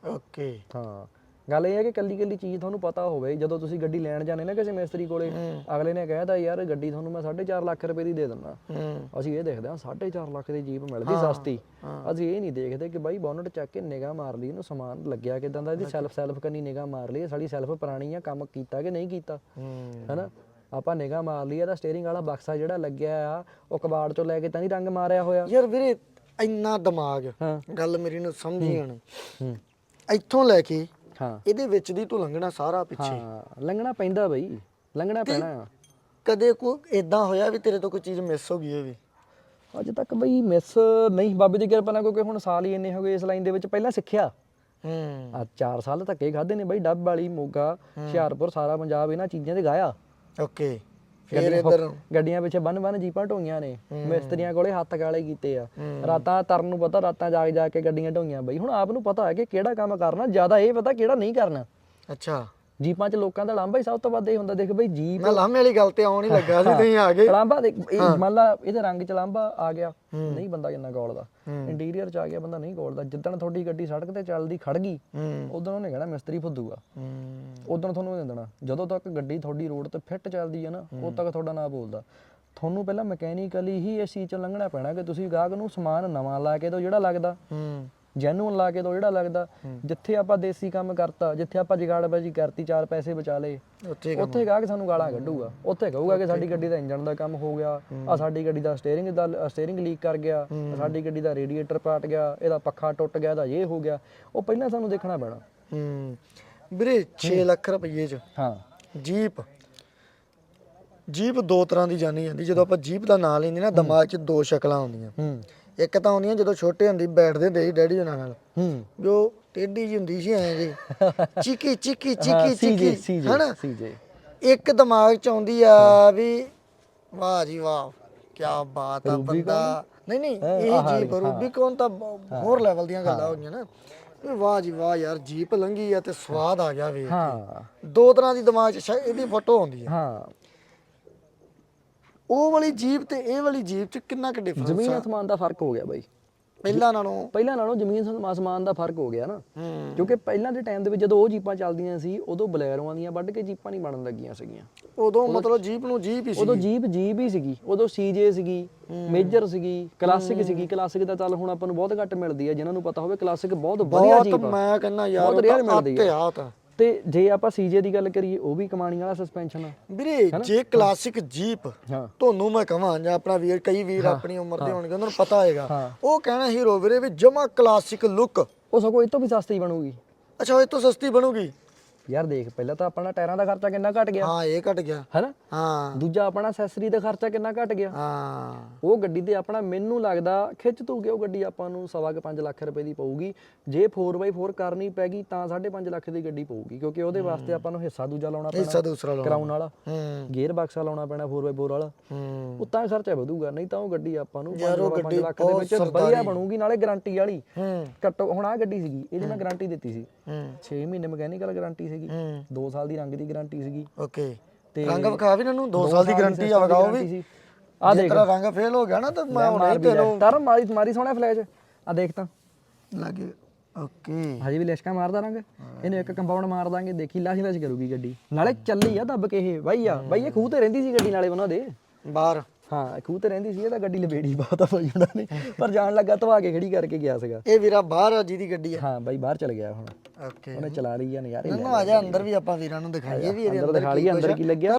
ਓਕੇ। ਹਾਂ। ਗੱਲ ਇਹ ਹੈ ਕਿ ਕੱਲੀ ਕੱਲੀ ਚੀਜ਼ ਤੁਹਾਨੂੰ ਪਤਾ ਹੋਵੇ ਜਦੋਂ ਤੁਸੀਂ ਗੱਡੀ ਲੈਣ ਜਾਂਦੇ ਨਾ ਕਿਸੇ ਮਿਸਤਰੀ ਕੋਲੇ ਅਗਲੇ ਨੇ ਕਹਿਦਾ ਯਾਰ ਗੱਡੀ ਤੁਹਾਨੂੰ ਮੈਂ 4.5 ਲੱਖ ਰੁਪਏ ਦੀ ਦੇ ਦਿੰਦਾ। ਅਸੀਂ ਇਹ ਦੇਖਦੇ ਹਾਂ 4.5 ਲੱਖ ਦੀ ਜੀਪ ਮਿਲਦੀ ਸਸਤੀ। ਅਸੀਂ ਇਹ ਨਹੀਂ ਦੇਖਦੇ ਕਿ ਬਾਈ ਬੋਨਟ ਚੱਕ ਕੇ ਨਿਗਾਹ ਮਾਰ ਲਈ ਇਹਨੂੰ ਸਮਾਨ ਲੱਗਿਆ ਕਿਦਾਂ ਦਾ ਇਹਦੀ ਸੈਲਫ ਸੈਲਫ ਕੰਨੀ ਨਿਗਾਹ ਮਾਰ ਲਈ ਸਾਡੀ ਸੈਲਫ ਪੁਰਾਣੀ ਆ ਕੰਮ ਕੀਤਾ ਕਿ ਨਹੀਂ ਕੀਤਾ? ਹੈਨਾ? ਆਪਾਂ ਨਿਗਾਹ ਮਾਰ ਲਈ ਇਹਦਾ ਸਟੀਅਰਿੰਗ ਵਾਲਾ ਬਕਸਾ ਜਿਹੜਾ ਲੱਗਿਆ ਆ ਉਹ ਕਬਾੜ ਚੋਂ ਲੈ ਕੇ ਤਾਂ ਨਹੀਂ ਰੰਗ ਮਾਰਿਆ ਹੋਇਆ? ਯਾਰ ਵੀਰੇ ਇੰਨਾ ਦਿਮਾਗ ਗੱਲ ਮੇਰੀ ਨੂੰ ਸਮਝੀ ਹੁਣ। ਇੱਥੋਂ ਲੈ ਕੇ ਹਾਂ। ਇਹਦੇ ਵਿੱਚ ਦੀ ਤੂੰ ਲੰਘਣਾ ਸਾਰਾ ਪਿੱਛੇ। ਹਾਂ ਲੰਘਣਾ ਪੈਂਦਾ ਬਈ। ਲੰਘਣਾ ਪੈਣਾ। ਕਦੇ ਕੋਈ ਇਦਾਂ ਹੋਇਆ ਵੀ ਤੇਰੇ ਤੋਂ ਕੋਈ ਚੀਜ਼ ਮਿਸ ਹੋ ਗਈ ਹੋਵੇ? ਅੱਜ ਤੱਕ ਬਈ ਮਿਸ ਨਹੀਂ। ਬਾਬੇ ਦੀ ਕਿਰਪਾ ਨਾਲ ਕਿਉਂਕਿ ਹੁਣ ਸਾਲ ਹੀ ਇੰਨੇ ਹੋ ਗਏ ਇਸ ਲਾਈਨ ਦੇ ਵਿੱਚ ਪਹਿਲਾਂ ਸਿੱਖਿਆ। ਹੂੰ। ਆ 4 ਸਾਲ ਧੱਕੇ ਖਾਦੇ ਨੇ ਬਈ ਡੱਬ ਵਾਲੀ ਮੋਗਾ ਹੁਸ਼ਿਆਰਪੁਰ ਸਾਰਾ ਪੰਜਾਬ ਇਹਨਾਂ ਚੀਜ਼ਾਂ ਤੇ ਗਾਇਆ। ਓਕੇ। ਫਿਰ ਇਧਰ ਗੱਡੀਆਂ ਪਿੱਛੇ ਬੰਨ ਬੰਨ ਜੀਪਾਂ ਢੋਈਆਂ ਨੇ। ਮਿਸਤਰੀਆਂ ਕੋਲੇ ਹੱਥ ਕਾਲੇ ਕੀਤੇ ਆ। ਰਾਤਾਂ ਤਰਨ ਨੂੰ ਪਤਾ ਰਾਤਾਂ ਜਾਗ ਜਾ ਕੇ ਗੱਡੀਆਂ ਢੋਈਆਂ ਬਈ। ਹੁਣ ਆਪ ਨੂੰ ਪਤਾ ਹੈ ਕਿ ਕਿਹੜਾ ਕੰਮ ਕਰਨਾ ਜ਼ਿਆਦਾ ਇਹ ਪਤਾ ਕਿਹੜਾ ਨਹੀਂ ਕਰਨਾ। ਅੱਛਾ। ਜੀਪਾਂ 'ਚ ਲੋਕਾਂ ਦਾ ਲਾਂਭਾ ਹੀ ਸਭ ਤੋਂ ਵੱਧ ਇਹ ਹੁੰਦਾ ਦੇਖ ਬਈ ਜੀਪ ਮੈਂ ਲਾਮੇ ਵਾਲੀ ਗੱਲ ਤੇ ਆਉਣ ਹੀ ਲੱਗਾ ਸੀ ਤੁਸੀਂ ਆ ਗਏ। ਲਾਂਭਾ ਇਹ ਮੰਨ ਲਾ ਇਹਦੇ ਰੰਗ 'ਚ ਲਾਂਭਾ ਆ ਗਿਆ ਨਹੀਂ ਬੰਦਾ ਕਿੰਨਾ ਗੋਲਦਾ। ਇੰਟੀਰੀਅਰ 'ਚ ਆ ਗਿਆ ਬੰਦਾ ਨਹੀਂ ਗੋਲਦਾ ਜਿੱਦਣ ਤੁਹਾਡੀ ਗੱਡੀ ਸੜਕ ਤੇ ਚੱਲਦੀ ਖੜ ਗਈ ਉਦੋਂ ਉਹਨੇ ਕਹਿਣਾ ਮਿਸਤਰੀ ਫੁੱਦੂਗਾ। ਉਦੋਂ ਤੁਹਾਨੂੰ ਇਹ ਦੇਣਾ ਜਦੋਂ ਤੱਕ ਗੱਡੀ ਤੁਹਾਡੀ ਰੋਡ ਤੇ ਫਿੱਟ ਚੱਲਦੀ ਹੈ ਨਾ ਉਦੋਂ ਤੱਕ ਤੁਹਾਡਾ ਨਾਂ ਬੋਲਦਾ। ਤੁਹਾਨੂੰ ਪਹਿਲਾਂ ਮਕੈਨੀਕਲੀ ਹੀ ਇਸ ਚੀਜ਼ ਚ ਲੰਘਣਾ ਪੈਣਾ ਕਿ ਤੁਸੀਂ ਗਾਹਕ ਨੂੰ ਸਮਾਨ ਨਵਾਂ ਲਾ ਕੇ ਦਿਓ ਜਿਹੜਾ ਲੱਗਦਾ। ਜੈਨੂਨ ਲਾ ਕੇ ਦਿਓ ਜਿਹੜਾ ਲੱਗਦਾ। ਜਿੱਥੇ ਆਪਾਂ ਦੇਸੀ ਕੰਮ ਕਰਤਾ ਜਿੱਥੇ ਆਪਾਂ ਜਗਾੜਬਾਜੀ ਕਰਤੀ ਚਾਰ ਪੈਸੇ ਬਚਾ ਲਏ ਉੱਥੇ ਉੱਥੇ ਗਾਹਕ ਸਾਨੂੰ ਗਾਲਾਂ ਕੱਢੂਗਾ। ਉੱਥੇ ਕਹੂਗਾ ਕਿ ਸਾਡੀ ਗੱਡੀ ਦਾ ਇੰਜਨ ਦਾ ਕੰਮ ਹੋ ਗਿਆ ਆ ਸਾਡੀ ਗੱਡੀ ਦਾ ਸਟੀਅਰਿੰਗ ਦਾ ਸਟੀਅਰਿੰਗ ਲੀਕ ਕਰ ਗਿਆ ਸਾਡੀ ਗੱਡੀ ਦਾ ਰੇਡੀਏਟਰ ਪਾਟ ਗਿਆ ਇਹਦਾ ਪੱਖਾ ਟੁੱਟ ਗਿਆ ਇਹਦਾ ਇਹ ਹੋ ਗਿਆ। ਉਹ ਪਹਿਲਾਂ ਸਾਨੂੰ ਦੇਖਣਾ ਪੈਣਾ। ਹੂੰ। ਵੀਰੇ 6 ਲੱਖ ਰੁਪਏ ਚ ਹਾਂ। ਜੀਪ ਜੀਪ ਦੋ ਤਰ੍ਹਾਂ ਦੀ ਜਾਣੀ ਜਾਂਦੀ। ਜਦੋਂ ਆਪਾਂ ਜੀਪ ਦਾ ਨਾਂ ਲੈਂਦੇ ਨਾ ਦਿਮਾਗ 'ਚ ਦੋ ਸ਼ਕਲਾਂ ਆਉਂਦੀਆਂ। ਹੂੰ। ਇੱਕ ਤਾਂ ਆਉਂਦੀਆਂ ਜਦੋਂ ਛੋਟੇ ਹੁੰਦੇ ਬੈਠਦੇ ਹੁੰਦੇ ਸੀ ਡੈਡੀ ਉਹਨਾਂ ਨਾਲ। ਹੂੰ। ਜੋ ਟੇਢੀ ਜੀ ਹੁੰਦੀ ਸੀ ਐਂ ਜੀ। ਚੀਕੀ ਚੀਕੀ ਚੀਕੀ ਚੀਕੀ ਹਨਾ? ਸੀਜੇ ਇੱਕ ਦਿਮਾਗ 'ਚ ਆਉਂਦੀ ਆ ਵੀ ਵਾਹ ਜੀ ਵਾਹ ਕੀ ਬਾਤ ਆ ਬੰਦਾ। ਨਹੀਂ ਨਹੀਂ ਇਹ ਜੀਪ ਰੂਬੀਕੌਨ ਤਾਂ ਹੋਰ ਲੈਵਲ ਦੀਆਂ ਗੱਲਾਂ ਹੋਈਆਂ ਨਾ। ਵਾਹ ਜੀ ਵਾਹ ਯਾਰ ਜੀਪ ਲੰਗੀ ਆ ਤੇ ਸਵਾਦ ਆ ਗਿਆ ਵੇ ਹਾਂ। ਦੋ ਤਰ੍ਹਾਂ ਦੀ ਦਿਮਾਗ 'ਚ ਇਹਦੀ ਫੋਟੋ ਆਉਂਦੀ ਆ। ਹਾਂ। ਉਹ ਵਾਲੀ ਜੀਪ ਤੇ ਇਹ ਵਾਲੀ ਜੀਪ 'ਚ ਕਿੰਨਾ ਕੁ ਡਿਫਰੈਂਸ ਜ਼ਮੀਨ ਅਸਮਾਨ ਦਾ ਫ਼ਰਕ ਹੋ ਗਿਆ ਬਾਈ। ਪਹਿਲਾਂ ਨਾਲੋਂ? ਪਹਿਲਾਂ ਨਾਲੋਂ ਜ਼ਮੀਨ ਅਸਮਾਨ ਦਾ ਫ਼ਰਕ ਹੋ ਗਿਆ ਨਾ। ਹੂੰ। ਕਿਉਂਕਿ ਪਹਿਲਾਂ ਦੇ ਟਾਈਮ ਦੇ ਵਿੱਚ ਜਦੋਂ ਉਹ ਜੀਪਾਂ ਚੱਲਦੀਆਂ ਸੀ ਉਦੋਂ ਬਲੈਰੋਆਂ ਦੀਆਂ ਵੱਢ ਕੇ ਜੀਪਾਂ ਨਹੀਂ ਬਣਨ ਲੱਗੀਆਂ ਸੀਗੀਆਂ। ਉਦੋਂ ਮਤਲਬ ਜੀਪ ਨੂੰ ਜੀਪ ਹੀ ਸੀ ਉਦੋਂ ਜੀਪ ਜੀਪ ਹੀ ਸੀਗੀ। ਉਦੋਂ ਸੀਜੇ ਸੀਗੀ ਮੇਜਰ ਸੀਗੀ ਕਲਾਸਿਕ ਸੀਗੀ। ਕਲਾਸਿਕ ਤਾਂ ਚੱਲ ਹੁਣ ਆਪਾਂ ਨੂੰ ਬਹੁਤ ਘੱਟ ਮਿਲਦੀ ਹੈ ਜਿਨ੍ਹਾਂ ਨੂੰ ਪਤਾ ਹੋਵੇ ਕਲਾਸਿਕ ਬਹੁਤ ਵਧੀਆ ਬਹੁਤ ਜੀਪ ਆ। ਮੈਂ ਕਹਿੰਦਾ ਯਾਰ ਬਹੁਤ ਤਾਂ ਮਿਲਦੀ ਆ। ਤਾਂ ਜੇ ਆਪਾਂ ਸੀਜੇ ਦੀ ਗੱਲ ਕਰੀਏ ਉਹ ਵੀ ਕਮਾਣੀ ਵਾਲਾ ਸਸਪੈਂਸ਼ਨ ਆ। ਵੀਰੇ ਜੇ ਕਲਾਸਿਕ ਜੀਪ ਤੁਹਾਨੂੰ ਮੈਂ ਕਹਾਂ ਜਾਂ ਆਪਣਾ ਵੀਰ ਕਈ ਵੀਰ ਆਪਣੀ ਉਮਰ ਦੇ ਹੋਣਗੇ ਉਹਨਾਂ ਨੂੰ ਪਤਾ ਹੋਏਗਾ। ਉਹ ਕਹਿਣਾ ਹੀਰੋ ਵੀਰੇ ਵੀ ਜਮਾ ਕਲਾਸਿਕ ਲੁੱਕ ਉਹ ਸਗੋਂ ਇਹ ਤੋਂ ਵੀ ਸਸਤੀ ਬਣੂਗੀ। ਅੱਛਾ ਇਹ ਤੋਂ ਸਸਤੀ ਬਣੂਗੀ? ਯਾਰ ਦੇਖ ਪਹਿਲਾਂ ਤਾਂ ਆਪਣਾ ਟਾਇਰਾਂ ਦਾ ਖਰਚਾ ਕਿੰਨਾ ਘਟ ਗਿਆ। ਹਾਂ ਇਹ ਘਟ ਗਿਆ। ਹੈਨਾ? ਹਾਂ। ਦੂਜਾ ਆਪਣਾ ਅਸੈਸਰੀ ਦਾ ਖਰਚਾ ਕਿੰਨਾ ਘਟ ਗਿਆ। ਹਾਂ। ਉਹ ਗੱਡੀ ਤੇ ਆਪਣਾ ਮੈਨੂੰ ਲੱਗਦਾ ਖਿੱਚ ਤੂਗੇ ਉਹ ਗੱਡੀ ਆਪਾਂ ਨੂੰ ਸਵਾ ਕੁ 5 ਲੱਖ ਰੁਪਏ ਦੀ ਪਊਗੀ। ਜੇ 4x4 ਕਰਨੀ ਪੈਗੀ ਤਾਂ 5.5 ਲੱਖ ਦੀ ਗੱਡੀ ਪਊਗੀ ਕਿਉਂਕਿ ਉਹਦੇ ਵਾਸਤੇ ਆਪਾਂ ਨੂੰ ਹਿੱਸਾ ਦੂਜਾ ਲਾਉਣਾ ਹਿੱਸਾ ਪੈਣਾ ਦੂਸਰਾ ਲਾਉਣਾ ਕਰਾਉਣ ਵਾਲਾ। ਹੂੰ। ਗੇਅਰ ਬਕਸਾ ਲਾਉਣਾ ਪੈਣਾ 4x4 ਵਾਲਾ। ਹੂੰ। ਉਹ ਤਾਂ ਖਰਚਾ ਵਧੂਗਾ ਨਹੀਂ ਤਾਂ ਉਹ ਗੱਡੀ ਆਪਾਂ ਨੂੰ ਯਾਰ ਉਹ 5 ਗੱਡੀ ਲੱਖ ਦੇ ਵਿੱਚ ਵਧੀਆ ਬਣੂਗੀ ਨਾਲੇ ਗਾਰੰਟੀ ਵਾਲੀ। ਹੂੰ। ਘੱਟੋ ਹੁਣ ਆ ਗੱਡੀ ਸੀਗੀ ਇਹਦੀ ਮੈਂ ਗਾਰੰਟੀ ਦਿੱਤੀ ਸੀ। ਹੂੰ 6 ਮਹੀਨੇ ਮਕੈਨੀਕਲ ਗਾਰੰਟੀ ਸੀਗੀ। ਹੂੰ। 2 ਸਾਲ ਦੀ ਰੰਗ ਦੀ ਗਾਰੰਟੀ ਸੀਗੀ। ਓਕੇ। ਤੇ ਰੰਗ ਵਿਖਾ ਵੀ ਇਹਨਾਂ ਨੂੰ 2 ਸਾਲ ਦੀ ਗਾਰੰਟੀ ਆ ਵਿਖਾਓ ਵੀ। ਆ ਦੇਖ। ਤੇਰਾ ਰੰਗ ਫੇਲ ਹੋ ਗਿਆ ਨਾ ਤਾਂ ਮੈਂ ਹੁਣੇ ਮਾਰ ਹੀ ਵੀ ਲੈ ਤੈਨੂੰ ਟਰਮ ਮਾਰੀ ਮਾਰੀ ਸੋਹਣਾ ਫਲੈਸ਼ ਆ ਦੇਖ ਤਾਂ। ਲੱਗੇ ਓਕੇ। ਹਜੇ ਵੀ ਲਿਸ਼ਕਾ ਮਾਰਦਾ ਰੰਗ। ਇਹਨੂੰ ਇੱਕ ਕੰਪਾਊਂਡ ਮਾਰ ਦਾਂਗੇ ਦੇਖੀ ਲਾਸ਼ ਲਾਸ਼ ਕਰੂਗੀ ਗੱਡੀ। ਨਾਲੇ ਚੱਲੀ ਆ ਦੱਬ ਕੇ ਇਹ ਬਾਈ ਆ ਬਾਈ ਇਹ ਖੂਹ ਤੇ ਰਹਿੰਦੀ ਸੀ ਗੱਡੀ ਨਾਲੇ ਉਹਨਾਂ ਦੇ। ਬਾਹਰ। ਹਾਂ ਖੂਹ ਤੇ ਰਹਿੰਦੀ ਸੀ ਇਹ ਤਾਂ ਗੱਡੀ ਲਵੇੜੀ ਬਹੁਤ ਆ ਬਾਈ ਉਹਨਾਂ ਨੇ। ਪਰ ਜਾਣ ਲੱਗਾ ਧਵਾ ਕੇ ਖੜੀ ਕਰਕੇ ਗਿਆ ਸੀਗਾ। ਇਹ ਵੀਰਾ ਬਾਹਰ ਆ ਜਿਹਦੀ ਗੱਡੀ ਆ। ਹਾਂ ਬਾਈ ਬਾਹਰ ਚਲ ਗਿਆ ਹੁਣ। ਓਕੇ ਉਹਨੇ ਚਲਾ ਲਈ ਆ ਨਜ਼ਾਰੇ। ਲੈ ਮੈਨੂੰ ਆ ਜਾ ਅੰਦਰ ਵੀ ਆਪਾਂ ਵੀਰਾਂ ਨੂੰ ਦਿਖਾਈਏ ਵੀ ਇਹਦੇ ਅੰਦਰ ਦਿਖਾ ਲਈਏ ਅੰਦਰ ਕੀ ਲੱਗਿਆ।